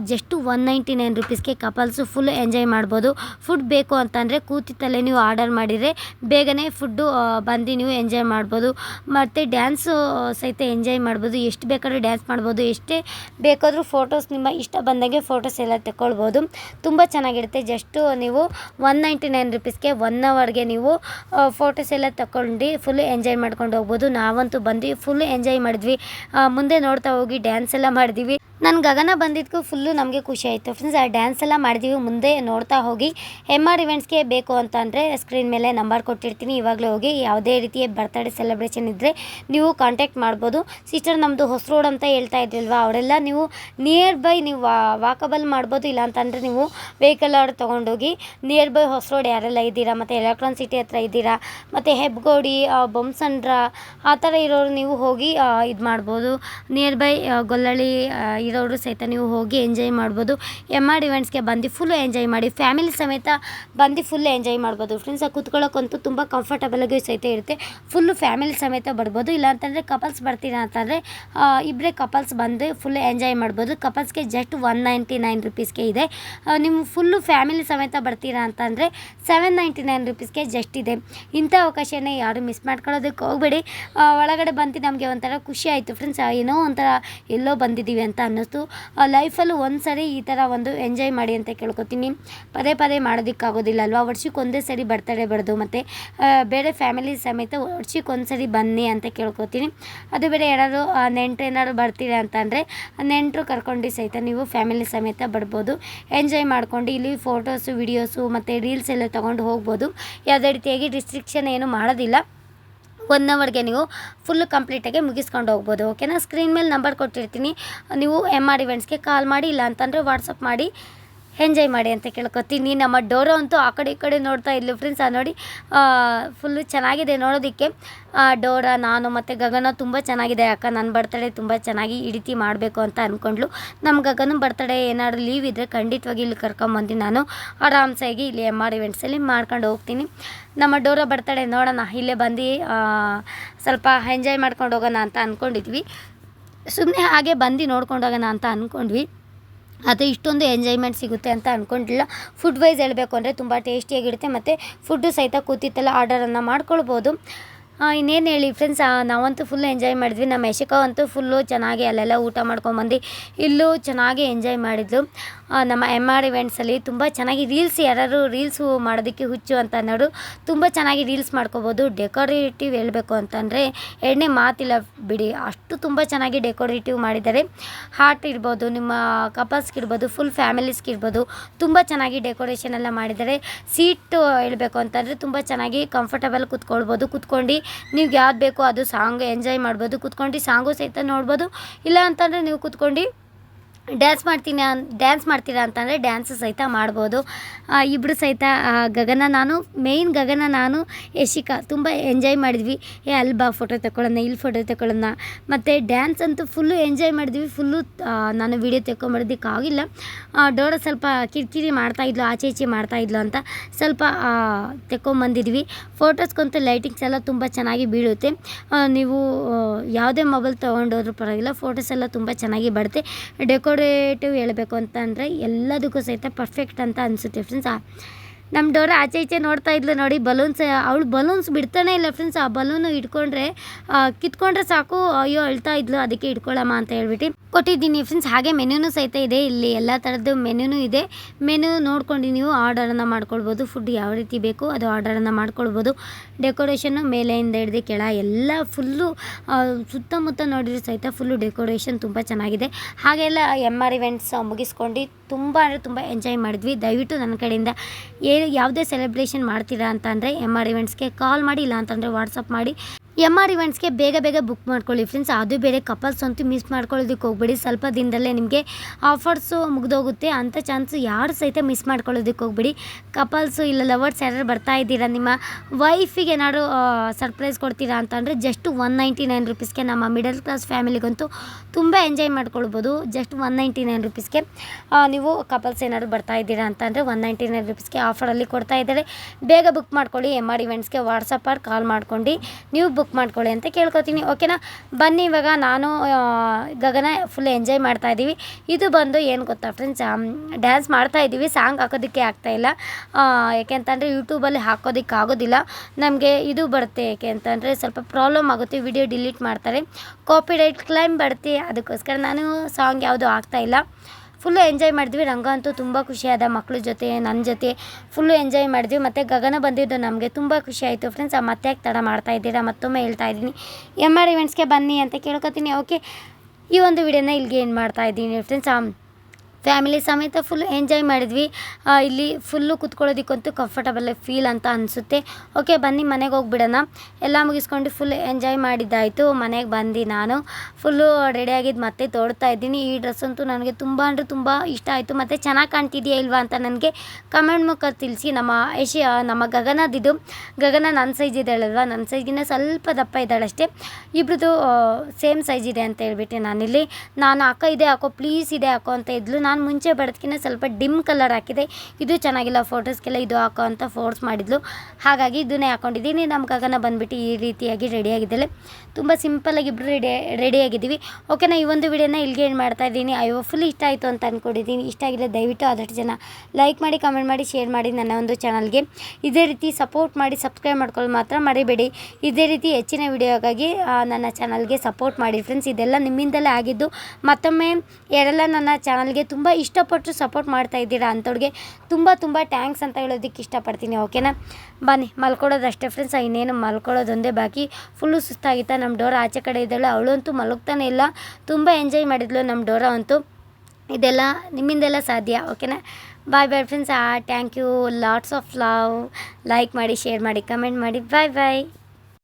ಜಸ್ಟು ಒನ್ ನೈಂಟಿ ನೈನ್ ರುಪೀಸ್ಗೆ ಕಪಲ್ಸು ಫುಲ್ ಎಂಜಾಯ್ ಮಾಡ್ಬೋದು. ಫುಡ್ ಬೇಕು ಅಂತಂದರೆ ಕೂತಿತ್ತಲ್ಲೇ ನೀವು ಆರ್ಡರ್ ಮಾಡಿದರೆ ಬೇಗನೆ ಫುಡ್ಡು ಬಂದು ನೀವು ಎಂಜಾಯ್ ಮಾಡ್ಬೋದು. ಮತ್ತು ಡ್ಯಾನ್ಸು ಸಹಿತ ಎಂಜಾಯ್ ಮಾಡ್ಬೋದು. ಎಷ್ಟು ಬೇಕಾದ್ರೂ ಡ್ಯಾನ್ಸ್ ಮಾಡ್ಬೋದು. ಎಷ್ಟೇ ಬೇಕಾದರೂ ಫೋಟೋಸ್ ನಿಮ್ಮ ಇಷ್ಟ ಬಂದಂಗೆ ಫೋಟೋಸ್ ಎಲ್ಲ ತಗೊಳ್ಬೋದು ತುಂಬ ಚೆನ್ನಾಗಿರುತ್ತೆ. ಜಸ್ಟು ನೀವು ಒನ್ ನೈಂಟಿ ನೈನ್ ರುಪೀಸ್ಗೆ ಒನ್ ಅವರ್ಗೆ ನೀವು ಫೋಟೋಸ್ ಎಲ್ಲ ತಗೊಂಡು ಫುಲ್ ಎಂಜಾಯ್ ಮಾಡ್ಕೊಂಡು ಹೋಗ್ಬೋದು. ನಾವಂತೂ ಬಂದು ಫುಲ್ ಎಂಜಾಯ್ ಮಾಡಿದ್ವಿ. ಮುಂದೆ ನೋಡ್ತಾ ಹೋಗಿ ಡ್ಯಾನ್ಸ್ ಎಲ್ಲ ಮಾಡಿದ್ವಿ. ನನ್ನ ಗಗನ ಬಂದಿದ್ದಕ್ಕೂ ಫುಲ್ಲು ನಮಗೆ ಖುಷಿ ಆಯಿತು. ಫ್ರೆಂಡ್ಸ್ ಆ ಡ್ಯಾನ್ಸ್ ಎಲ್ಲ ಮಾಡಿದ್ವಿ, ಮುಂದೆ ನೋಡ್ತಾ ಹೋಗಿ. ಎಂ ಆರ್ ಇವೆಂಟ್ಸ್ಗೆ ಬೇಕು ಅಂತ ಅಂದರೆ ಸ್ಕ್ರೀನ್ ಮೇಲೆ ನಂಬರ್ ಕೊಟ್ಟಿರ್ತೀನಿ. ಇವಾಗಲೇ ಹೋಗಿ ಯಾವುದೇ ರೀತಿಯ ಬರ್ತ್ಡೇ ಸೆಲೆಬ್ರೇಷನ್ ಇದ್ದರೆ ನೀವು ಕಾಂಟ್ಯಾಕ್ಟ್ ಮಾಡ್ಬೋದು. ಸಿಸ್ಟರ್ ನಮ್ಮದು ಹೊಸ ರೋಡ್ ಅಂತ ಹೇಳ್ತಾ ಇದ್ರಲ್ವಾ, ಅವರೆಲ್ಲ ನೀವು ನಿಯರ್ ಬೈ ನೀವು ವಾಕಬಲ್ ಮಾಡ್ಬೋದು. ಇಲ್ಲ ಅಂತಂದರೆ ನೀವು ವೆಹಿಕಲ್ ಆರ್ಡ್ ತೊಗೊಂಡೋಗಿ ನಿಯರ್ ಬೈ ಹೊಸ ರೋಡ್ ಯಾರೆಲ್ಲ ಇದ್ದೀರಾ ಮತ್ತು ಎಲೆಕ್ಟ್ರಾನ್ ಸಿಟಿ ಹತ್ರ ಇದ್ದೀರಾ ಮತ್ತು ಹೆಬ್ಗೋಡಿ ಬೊಮ್ಸಂಡ್ರ ಆ ಥರ ಇರೋರು ನೀವು ಹೋಗಿ ಇದು ಮಾಡ್ಬೋದು. ನಿಯರ್ ಬೈ ಗೊಲ್ಲಳ್ಳಿ ಇರೋರು ಸಹಿತ ನೀವು ಹೋಗಿ ಎಂಜಾಯ್ ಮಾಡ್ಬೋದು. ಎಂ ಆರ್ ಇವೆಂಟ್ಸ್ಗೆ ಬಂದು ಫುಲ್ ಎಂಜಾಯ್ ಮಾಡಿ ಫ್ಯಾಮಿಲಿ ಸಮೇತ ಬಂದು ಫುಲ್ ಎಂಜಾಯ್ ಮಾಡ್ಬೋದು. ಫ್ರೆಂಡ್ಸ್ ಕೂತ್ಕೊಳ್ಳೋಕ್ಕಂತೂ ತುಂಬ ಕಂಫರ್ಟಬಲಾಗಿ ಸಹಿತ ಇರುತ್ತೆ. ಫುಲ್ಲು ಫ್ಯಾಮಿಲಿ ಸಮೇತ ಬರ್ಬೋದು. ಇಲ್ಲ ಅಂತಂದರೆ ಕಪಲ್ಸ್ ಬರ್ತೀರಾ ಅಂತಂದರೆ ಇಬ್ಬರೇ ಕಪಲ್ಸ್ ಬಂದು ಫುಲ್ ಎಂಜಾಯ್ ಮಾಡ್ಬೋದು. ಕಪಲ್ಸ್ಗೆ ಜಸ್ಟ್ ಒನ್ ನೈಂಟಿ ನೈನ್ ರುಪೀಸ್ಗೆ ಇದೆ. ನೀವು ಫುಲ್ಲು ಫ್ಯಾಮಿಲಿ ಸಮೇತ ಬರ್ತೀರಾ ಅಂತಂದರೆ ಸೆವೆನ್ ನೈಂಟಿ ನೈನ್ ರುಪೀಸ್ಗೆ ಜಸ್ಟ್ ಇದೆ. ಇಂಥ ಅವಕಾಶನ ಯಾರು ಮಿಸ್ ಮಾಡ್ಕೊಳ್ಳೋದಕ್ಕೆ ಹೋಗಬೇಡಿ. ಒಳಗಡೆ ಬಂದು ನಮಗೆ ಒಂಥರ ಖುಷಿ ಆಯಿತು ಫ್ರೆಂಡ್ಸ್ ಏನೋ ಒಂಥರ ಎಲ್ಲೋ ಬಂದಿದ್ದೀವಿ ಅಂತ ಅನ್ನಿಸ್ತು. ಲೈಫಲ್ಲೂ ಒಂದು ಸರಿ ಈ ಥರ ಒಂದು ಎಂಜಾಯ್ ಮಾಡಿ ಅಂತ ಕೇಳ್ಕೊತೀನಿ. ಪದೇ ಪದೇ ಮಾಡೋದಕ್ಕಾಗೋದಿಲ್ಲ ಅಲ್ವಾ ವರ್ಷಕ್ಕೆ ಒಂದೇ ಸರಿ ಬರ್ತಡೇ ಬರೋದು ಮತ್ತು ಬೇರೆ ಫ್ಯಾಮಿಲಿ ಸಮೇತ ವರ್ಷಕ್ಕೆ ಒಂದು ಸರಿ ಬನ್ನಿ ಅಂತ ಕೇಳ್ಕೊತೀನಿ. ಅದು ಬೇರೆ ಯಾರಾದ್ರು ನೆಂಟರು ಏನಾದ್ರು ಅಂತಂದ್ರೆ ಅಂತಂದರೆ ನೆಂಟರು ಕರ್ಕೊಂಡು ಸಹಿತ ನೀವು ಫ್ಯಾಮಿಲಿ ಸಮೇತ ಬರ್ಬೋದು. ಎಂಜಾಯ್ ಮಾಡ್ಕೊಂಡು ಇಲ್ಲಿ ಫೋಟೋಸು ವಿಡಿಯೋಸು ಮತ್ತು ರೀಲ್ಸ್ ಎಲ್ಲ ತೊಗೊಂಡು ಹೋಗ್ಬೋದು. ಯಾವುದೇ ರೀತಿಯಾಗಿ ರಿಸ್ಟ್ರಿಕ್ಷನ್ ಏನು ಮಾಡೋದಿಲ್ಲ. ಒನ್ ಅವರ್ಗೆ ನೀವು ಫುಲ್ ಕಂಪ್ಲೀಟಾಗಿ ಮುಗಿಸ್ಕೊಂಡು ಹೋಗ್ಬೋದು. ಓಕೆನಾ ಸ್ಕ್ರೀನ್ ಮೇಲೆ ನಂಬರ್ ಕೊಟ್ಟಿರ್ತೀನಿ. ನೀವು ಎಂ ಆರ್ ಇವೆಂಟ್ಸ್ಗೆ ಕಾಲ್ ಮಾಡಿ ಇಲ್ಲ ಅಂತಂದರೆ ವಾಟ್ಸಪ್ ಮಾಡಿ. ಎಂಜಾಯ್ ಮಾಡಿ ಅಂತ ಕೇಳ್ಕೊತೀನಿ ನಮ್ಮ ಡೋರೋ ಅಂತೂ ಆ ಕಡೆ ಈ ಕಡೆ ನೋಡ್ತಾ ಇದ್ಲು ಫ್ರೆಂಡ್ಸ್ ನೋಡಿ ಫುಲ್ಲು ಚೆನ್ನಾಗಿದೆ ನೋಡೋದಕ್ಕೆ. ಡೋರಾ, ನಾನು ಮತ್ತು ಗಗನ ತುಂಬ ಚೆನ್ನಾಗಿದೆ ಅಕ್ಕ. ನನ್ನ ಬರ್ತಡೇ ತುಂಬ ಚೆನ್ನಾಗಿ ಈ ಮಾಡಬೇಕು ಅಂತ ಅಂದ್ಕೊಂಡ್ಲು ನಮ್ಮ ಗಗನ ಬರ್ತಡೇ ಏನಾದರೂ ಲೀವ್ ಇದ್ದರೆ ಖಂಡಿತವಾಗಿ ಇಲ್ಲಿ ಕರ್ಕೊಂಬಂದು ನಾನು. ಆರಾಮ್ಸಾಗಿ ಇಲ್ಲಿ ಎಂ ಆರ್ ಇವೆಂಟ್ಸಲ್ಲಿ ಮಾಡ್ಕೊಂಡು ಹೋಗ್ತೀನಿ. ನಮ್ಮ ಡೋರ ಬರ್ತಡೇ ನೋಡೋಣ. ಇಲ್ಲೇ ಬಂದು ಸ್ವಲ್ಪ ಎಂಜಾಯ್ ಮಾಡ್ಕೊಂಡು ಹೋಗೋಣ ಅಂತ ಅಂದ್ಕೊಂಡಿದ್ವಿ ಸುಮ್ಮನೆ ಹಾಗೆ ಬಂದು ನೋಡ್ಕೊಂಡು ಹೋಗೋಣ ಅಂತ ಅಂದ್ಕೊಂಡ್ವಿ ಅದು ಇಷ್ಟೊಂದು ಎಂಜಾಯ್ಮೆಂಟ್ ಸಿಗುತ್ತೆ ಅಂತ ಅಂದ್ಕೊಂಡಿಲ್ಲ ಫುಡ್ ವೈಸ್ ಹೇಳಬೇಕು ಅಂದರೆ ತುಂಬ ಟೇಸ್ಟಿಯಾಗಿರುತ್ತೆ ಮತ್ತು ಫುಡ್ಡು ಸಹಿತ ಕೂತಿತ್ತಲ್ಲ ಆರ್ಡರನ್ನು ಮಾಡ್ಕೊಳ್ಬೋದು. ಇನ್ನೇನು ಹೇಳಿ ಫ್ರೆಂಡ್ಸ್ ನಾವಂತೂ ಫುಲ್ ಎಂಜಾಯ್ ಮಾಡಿದ್ವಿ. ನಮ್ಮ ಯಶಕ ಅಂತೂ ಫುಲ್ಲು ಚೆನ್ನಾಗಿ ಅಲ್ಲೆಲ್ಲ ಊಟ ಮಾಡ್ಕೊಂಬಂದು ಇಲ್ಲೂ ಚೆನ್ನಾಗಿ ಎಂಜಾಯ್ ಮಾಡಿದ್ಲು. ನಮ್ಮ ಎಂ ಆರ್ ಇವೆಂಟ್ಸಲ್ಲಿ ತುಂಬ ಚೆನ್ನಾಗಿ ರೀಲ್ಸ್ ಯಾರು ರೀಲ್ಸು ಮಾಡೋದಕ್ಕೆ ಹುಚ್ಚು ಅಂತ ಅನ್ನೋರು ತುಂಬ ಚೆನ್ನಾಗಿ ರೀಲ್ಸ್ ಮಾಡ್ಕೋಬೋದು. ಡೆಕೋರೇಟಿವ್ ಹೇಳಬೇಕು ಅಂತಂದರೆ ಎಣ್ಣೆ ಮಾತಿಲ್ಲ ಬಿಡಿ. ಅಷ್ಟು ತುಂಬ ಚೆನ್ನಾಗಿ ಡೆಕೋರೇಟಿವ್ ಮಾಡಿದ್ದಾರೆ. ಹಾರ್ಟ್ ಇರ್ಬೋದು, ನಿಮ್ಮ ಕಪಲ್ಸ್ಗೆ ಇರ್ಬೋದು ಫುಲ್ ಫ್ಯಾಮಿಲೀಸ್ಗೆ ಇರ್ಬೋದು, ತುಂಬ ಚೆನ್ನಾಗಿ ಡೆಕೋರೇಷನ್ ಎಲ್ಲ ಮಾಡಿದ್ದಾರೆ. ಸೀಟು ಹೇಳಬೇಕು ಅಂತಂದರೆ ತುಂಬ ಚೆನ್ನಾಗಿ ಕಂಫರ್ಟಬಲ್ ಕೂತ್ಕೊಳ್ಬೋದು. ಕುತ್ಕೊಂಡು ನೀವು ಯಾವ್ದು ಬೇಕೋ ಅದು ಸಾಂಗ್ ಎಂಜಾಯ್ ಮಾಡ್ಬೋದು. ಕುತ್ಕೊಂಡು ಸಾಂಗು ಸಹಿತ ನೋಡ್ಬೋದು. ಇಲ್ಲ ಅಂತಂದರೆ ನೀವು ಕುತ್ಕೊಂಡು ಡ್ಯಾನ್ಸ್ ಮಾಡ್ತೀನಿ ಅನ್ ಡ್ಯಾನ್ಸ್ ಮಾಡ್ತೀರಾ ಅಂತಂದರೆ ಡ್ಯಾನ್ಸ್ ಸಹಿತ ಮಾಡ್ಬೋದು. ಇಬ್ಬರು ಸಹಿತ ಗಗನ ನಾನು ಮೇಯ್ನ್ ಗಗನ ನಾನು, ಯಶಿಕಾ. ತುಂಬ ಎಂಜಾಯ್ ಮಾಡಿದ್ವಿ. ಏ, ಅಲ್ಲಿ ಬಾ ಫೋಟೋ ತಗೊಳ್ಳೋಣ ಇಲ್ಲಿ ಫೋಟೋ ತಗೊಳ್ಳೋಣ ಮತ್ತು ಡ್ಯಾನ್ಸ್ ಅಂತೂ ಫುಲ್ಲು ಎಂಜಾಯ್ ಮಾಡಿದ್ವಿ. ಫುಲ್ಲು ನಾನು ವೀಡಿಯೋ ತೆಕ್ಕೊಂಬರೋದಕ್ಕಾಗಿಲ್ಲ ಡೋಡ ಸ್ವಲ್ಪ ಕಿರಿಕಿರಿ ಮಾಡ್ತಾಯಿದ್ಲು ಆಚೆ ಈಚೆ ಮಾಡ್ತಾಯಿದ್ಲು ಅಂತ ಸ್ವಲ್ಪ ತೆಕ್ಕೊಂಬಂದಿದ್ವಿ. ಫೋಟೋಸ್ಗಂತೂ ಲೈಟಿಂಗ್ಸ್ ಎಲ್ಲ ತುಂಬ ಚೆನ್ನಾಗಿ ಬೀಳುತ್ತೆ. ನೀವು ಯಾವುದೇ ಮೊಬೈಲ್ ತೊಗೊಂಡೋದ್ರೂ ಪರವಾಗಿಲ್ಲ. ಫೋಟೋಸ್ ಎಲ್ಲ ತುಂಬ ಚೆನ್ನಾಗಿ ಬರುತ್ತೆ. ಡೆಕೋರೇಟಿವ್ ಹೇಳಬೇಕು ಅಂತ ಅಂದರೆ ಎಲ್ಲದಕ್ಕೂ ಸಹಿತ ಪರ್ಫೆಕ್ಟ್ ಅಂತ ಅನಿಸುತ್ತೆ ಫ್ರೆಂಡ್ಸ್ ನಮ್ಮ ಡೋರ ಆಚೆ ಈಚೆ ನೋಡ್ತಾ ಇದ್ಲು ನೋಡಿ ಬಲೂನ್ಸ್ ಅವಳು ಬಲೂನ್ಸ್ ಬಿಡ್ತಾನೆ ಇಲ್ಲ ಫ್ರೆಂಡ್ಸ್ ಆ ಬಲೂನು ಇಟ್ಕೊಂಡ್ರೆ ಕಿತ್ಕೊಂಡ್ರೆ ಸಾಕು, ಅಯ್ಯೋ, ಅಳ್ತಾ ಇದ್ಲು, ಅದಕ್ಕೆ ಇಟ್ಕೊಳ್ಳಮ್ಮ ಅಂತ ಹೇಳ್ಬಿಟ್ಟು. ಕೊಟ್ಟಿದ್ದೀನಿ, ಫ್ರೆಂಡ್ಸ್. ಹಾಗೆ ಮೆನ್ಯೂನು ಸಹಿತ ಇದೆ. ಇಲ್ಲಿ ಎಲ್ಲ ಥರದ್ದು ಮೆನ್ಯೂನು ಇದೆ. ಮೆನು ನೋಡ್ಕೊಂಡು ನೀವು ಆರ್ಡರನ್ನು ಮಾಡ್ಕೊಳ್ಬೋದು. ಫುಡ್ ಯಾವ ರೀತಿ ಬೇಕು ಅದು ಆರ್ಡರನ್ನು ಮಾಡ್ಕೊಳ್ಬೋದು. ಡೆಕೋರೇಷನ್ನು ಮೇಲೆಯಿಂದ ಹಿಡ್ದು ಕೆಳ ಎಲ್ಲ ಫುಲ್ಲು ಸುತ್ತಮುತ್ತ ನೋಡಿದ್ರೆ ಸಹಿತ ಫುಲ್ಲು ಡೆಕೋರೇಷನ್ ತುಂಬ ಚೆನ್ನಾಗಿದೆ. ಹಾಗೆಲ್ಲ ಎಂ ಆರ್ ಇವೆಂಟ್ಸ್ ಮುಗಿಸ್ಕೊಂಡು ತುಂಬ ಅಂದರೆ ತುಂಬ ಎಂಜಾಯ್ ಮಾಡಿದ್ವಿ. ದಯವಿಟ್ಟು ನನ್ನ ಕಡೆಯಿಂದ ಏನು ಯಾವುದೇ ಸೆಲೆಬ್ರೇಷನ್ ಮಾಡ್ತೀರಾ ಅಂತ ಅಂದರೆ ಎಂ ಆರ್ ಇವೆಂಟ್ಸ್ಗೆ ಕಾಲ್ ಮಾಡಿ ಇಲ್ಲ ಅಂತಂದರೆ ವಾಟ್ಸಪ್ ಮಾಡಿ. ಎಂ ಆರ್ ಇವೆಂಟ್ಸ್ಗೆ ಬೇಗ ಬೇಗ ಬುಕ್ ಮಾಡ್ಕೊಳ್ಳಿ ಫ್ರೆಂಡ್ಸ್ ಅದು ಬೇರೆ ಕಪಲ್ಸ್ ಅಂತೂ ಮಿಸ್ ಮಾಡ್ಕೊಳ್ಳೋದಕ್ಕೆ ಹೋಗ್ಬೇಡಿ. ಸ್ವಲ್ಪ ದಿನದಲ್ಲೇ ನಿಮಗೆ ಆಫರ್ಸು ಮುಗಿದೋಗುತ್ತೆ. ಅಂಥ ಚಾನ್ಸು ಯಾರು ಸಹಿತ ಮಿಸ್ ಮಾಡ್ಕೊಳ್ಳೋದಕ್ಕೆ ಹೋಗ್ಬೇಡಿ. ಕಪಲ್ಸು ಇಲ್ಲ ಲವರ್ಸ್ ಯಾರು ಬರ್ತಾ ಇದ್ದೀರಾ? ನಿಮ್ಮ ವೈಫಿಗೆ ಏನಾದ್ರು ಸರ್ಪ್ರೈಸ್ ಕೊಡ್ತೀರಾ ಅಂತಂದರೆ ಜಸ್ಟ್ ಒನ್ ನೈಂಟಿ ನೈನ್ ರುಪೀಸ್ಗೆ ನಮ್ಮ ಮಿಡಲ್ ಕ್ಲಾಸ್ ಫ್ಯಾಮಿಲಿಗಂತೂ ತುಂಬ ಎಂಜಾಯ್ ಮಾಡ್ಕೊಳ್ಬೋದು. ಜಸ್ಟ್ ಒನ್ ನೈಂಟಿ ನೈನ್ ರುಪೀಸ್ಗೆ ನೀವು ಕಪಲ್ಸ್ ಏನಾದ್ರು ಬರ್ತಾ ಇದ್ದೀರಾ ಅಂತಂದರೆ ಒನ್ ನೈಂಟಿ ನೈನ್ ರುಪೀಸ್ಗೆ ಆಫರಲ್ಲಿ ಕೊಡ್ತಾ ಇದ್ದಾರೆ. ಬೇಗ ಬುಕ್ ಮಾಡ್ಕೊಳ್ಳಿ. ಎಂ ಆರ್ ಇವೆಂಟ್ಸ್ಗೆ ಆರ್ ಕಾಲ್ ಮಾಡ್ಕೊಂಡು. ನೀವು ಬುಕ್ ಮಾಡ್ಕೊಳ್ಳಿ ಅಂತ ಕೇಳ್ಕೊತೀನಿ. ಓಕೆನಾ ಬನ್ನಿ ಇವಾಗ ನಾನು ಗಗನ ಫುಲ್ ಎಂಜಾಯ್ ಮಾಡ್ತಾ ಇದ್ದೀವಿ. ಇದು ಬಂದು ಏನು ಗೊತ್ತಾ ಫ್ರೆಂಡ್ಸ್ ಡ್ಯಾನ್ಸ್ ಮಾಡ್ತಾ ಇದ್ದೀವಿ. ಸಾಂಗ್ ಹಾಕೋದಕ್ಕೆ ಆಗ್ತಾಯಿಲ್ಲ ಯಾಕೆಂತಂದರೆ ಯೂಟ್ಯೂಬಲ್ಲಿ ಹಾಕೋದಕ್ಕೆ ಆಗೋದಿಲ್ಲ. ನಮಗೆ ಇದು ಬರುತ್ತೆ ಯಾಕೆ ಅಂತಂದರೆ ಸ್ವಲ್ಪ ಪ್ರಾಬ್ಲಮ್ ಆಗುತ್ತೆ. ವಿಡಿಯೋ ಡಿಲೀಟ್ ಮಾಡ್ತಾರೆ. ಕಾಪಿ ರೈಟ್ ಕ್ಲೈಮ್ ಬರುತ್ತೆ. ಅದಕ್ಕೋಸ್ಕರ ನಾನು ಸಾಂಗ್ ಯಾವುದು ಆಗ್ತಾಯಿಲ್ಲ ಫುಲ್ಲು ಎಂಜಾಯ್ ಮಾಡಿದ್ವಿ. ನನಗಂತೂ ತುಂಬ ಖುಷಿಯಾದ ಮಕ್ಕಳ ಜೊತೆ ನನ್ನ ಜೊತೆ ಫುಲ್ಲು ಎಂಜಾಯ್ ಮಾಡಿದ್ವಿ. ಮತ್ತು ಗಗನ ಬಂದಿದ್ದು ನಮಗೆ ತುಂಬ ಖುಷಿ ಆಯಿತು ಫ್ರೆಂಡ್ಸ್ ಮತ್ತೆ ಯಾಕೆ ತಡ ಮಾಡ್ತಾ ಇದ್ದೀರಾ? ಮತ್ತೊಮ್ಮೆ ಹೇಳ್ತಾ ಇದ್ದೀನಿ. ಎಂ ಆರ್ ಇವೆಂಟ್ಸ್ಗೆ ಬನ್ನಿ ಅಂತ ಕೇಳ್ಕೊತೀನಿ. ಓಕೆ ಈ ಒಂದು ವಿಡಿಯೋನ ಇಲ್ಲಿಗೆ ಏನು ಮಾಡ್ತಾ ಇದ್ದೀನಿ ಫ್ರೆಂಡ್ಸ್ ಫ್ಯಾಮಿಲಿ ಸಮೇತ ಫುಲ್ ಎಂಜಾಯ್ ಮಾಡಿದ್ವಿ. ಇಲ್ಲಿ ಫುಲ್ಲು ಕುತ್ಕೊಳ್ಳೋದಕ್ಕಂತೂ ಕಂಫರ್ಟಬಲ್ ಫೀಲ್ ಅಂತ ಅನಿಸುತ್ತೆ. ಓಕೆ ಬನ್ನಿ, ಮನೆಗೆ ಹೋಗ್ಬಿಡೋಣ. ಎಲ್ಲ ಮುಗಿಸ್ಕೊಂಡು ಫುಲ್ ಎಂಜಾಯ್ ಮಾಡಿದ್ದಾಯಿತು. ಮನೆಗೆ ಬಂದು ನಾನು. ಫುಲ್ಲು ರೆಡಿಯಾಗಿದ್ದು ಮತ್ತೆ ತೋಡ್ತಾ ಇದ್ದೀನಿ. ಈ ಡ್ರೆಸ್ ಅಂತೂ ನನಗೆ ತುಂಬ ಅಂದರೆ ತುಂಬ ಇಷ್ಟ ಆಯಿತು. ಮತ್ತು ಚೆನ್ನಾಗಿ ಕಾಣ್ತಿದೆಯಾ ಇಲ್ವಾ ಅಂತ ನನಗೆ ಕಮೆಂಟ್ ಮುಖ ತಿಳಿಸಿ. ನಮ್ಮ ಏಷ್ಯಾ ನಮ್ಮ ಗಗನದಿದು ಗಗನ ನನ್ನ ಸೈಜ್ ಇದ್ದಾಳಲ್ವ ನನ್ನ ಸೈಜಿನ ಸ್ವಲ್ಪ ದಪ್ಪ ಇದ್ದಾಳಷ್ಟೇ ಇಬ್ಬರದು ಸೇಮ್ ಸೈಜ್ ಇದೆ ಅಂತ ಹೇಳ್ಬಿಟ್ಟೆ ನಾನಿಲ್ಲಿ. ನಾನು ಅಕ್ಕ ಇದೆ ಹಾಕೋ ಪ್ಲೀಸ್ ಇದೆ ಹಾಕೋ ಅಂತ ಇದ್ಲು. ನಾನು ಮುಂಚೆ ಬರೋದಕ್ಕಿಂತ ಸ್ವಲ್ಪ ಡಿಮ್ ಕಲರ್ ಹಾಕಿದೆ. ಇದು ಚೆನ್ನಾಗಿಲ್ಲ, ಫೋಟೋಸ್ಗೆಲ್ಲ ಇದು ಹಾಕೋ ಅಂತ ಫೋರ್ಸ್ ಮಾಡಿದ್ಲು. ಹಾಗಾಗಿ ಇದನ್ನೇ ಹಾಕೊಂಡಿದ್ದೀನಿ. ನಮ್ಮ ಗಗನ ಬಂದುಬಿಟ್ಟು ಈ ರೀತಿಯಾಗಿ ರೆಡಿಯಾಗಿದ್ದಾಳೆ ತುಂಬ ಸಿಂಪಲ್ಲಾಗಿ ಇಬ್ಬರು ರೆಡಿ ರೆಡಿಯಾಗಿದ್ದೀವಿ ಓಕೆ ನಾ ಈ ಒಂದು ವಿಡಿಯೋನ ಇಲ್ಲಿಗೆ ಏನು ಮಾಡ್ತಾ ಇದ್ದೀನಿ. ಅಯ್ಯೋ ಫುಲ್ ಇಷ್ಟ ಆಯಿತು ಅಂತ ಅಂದ್ಕೊಂಡಿದ್ದೀನಿ ಇಷ್ಟ ಆಗಿದೆ ದಯವಿಟ್ಟು ಆದಷ್ಟು ಜನ ಲೈಕ್ ಮಾಡಿ ಕಮೆಂಟ್ ಮಾಡಿ ಶೇರ್ ಮಾಡಿ ನನ್ನ ಒಂದು ಚಾನಲ್ಗೆ ಇದೇ ರೀತಿ ಸಪೋರ್ಟ್ ಮಾಡಿ ಸಬ್ಸ್ಕ್ರೈಬ್ ಮಾಡ್ಕೊಳ್ಳೋದು ಮಾತ್ರ ಮರಿಬೇಡಿ. ಇದೇ ರೀತಿ ಹೆಚ್ಚಿನ ವಿಡಿಯೋಗಾಗಿ ನನ್ನ ಚಾನಲ್ಗೆ ಸಪೋರ್ಟ್ ಮಾಡಿ ಫ್ರೆಂಡ್ಸ್ ಇದೆಲ್ಲ ನಿಮ್ಮಿಂದಲೇ ಆಗಿದ್ದು ಮತ್ತೊಮ್ಮೆ ಯಾರೆಲ್ಲ ನನ್ನ ಚಾನಲ್ಗೆ ತುಂಬ ಇಷ್ಟಪಟ್ಟು ಸಪೋರ್ಟ್ ಮಾಡ್ತಾ ಇದ್ದೀರಾ ಅಂಥವ್ರಿಗೆ ತುಂಬ ತುಂಬ ಟ್ಯಾಂಕ್ಸ್ ಅಂತ ಹೇಳೋದಕ್ಕೆ ಇಷ್ಟಪಡ್ತೀನಿ, ಓಕೆನಾ? ಬನ್ನಿ ಮಲ್ಕೊಳ್ಳೋದು ಅಷ್ಟೇ ಫ್ರೆಂಡ್ಸ್ ಇನ್ನೇನು ಮಲ್ಕೊಳ್ಳೋದೊಂದೇ ಬಾಕಿ. ಫುಲ್ಲು ಸುಸ್ತಾಗಿತ್ತ ನಮ್ಮ ಡೋರ ಆಚೆ ಕಡೆ ಇದ್ದಾಳೆ. ಅವಳಂತೂ ಮಲಗ್ತಾನೆ ಇಲ್ಲ. ತುಂಬ ಎಂಜಾಯ್ ಮಾಡಿದ್ಲು ನಮ್ಮ ಡೋರ ಅಂತೂ. ಇದೆಲ್ಲ ನಿಮ್ಮಿಂದೆಲ್ಲ ಸಾಧ್ಯ, ಓಕೆನಾ? Bye bye friends ah thank you lots of love like ಮಾಡಿ ಶೇರ್ ಮಾಡಿ ಕಮೆಂಟ್ ಮಾಡಿ. Bye bye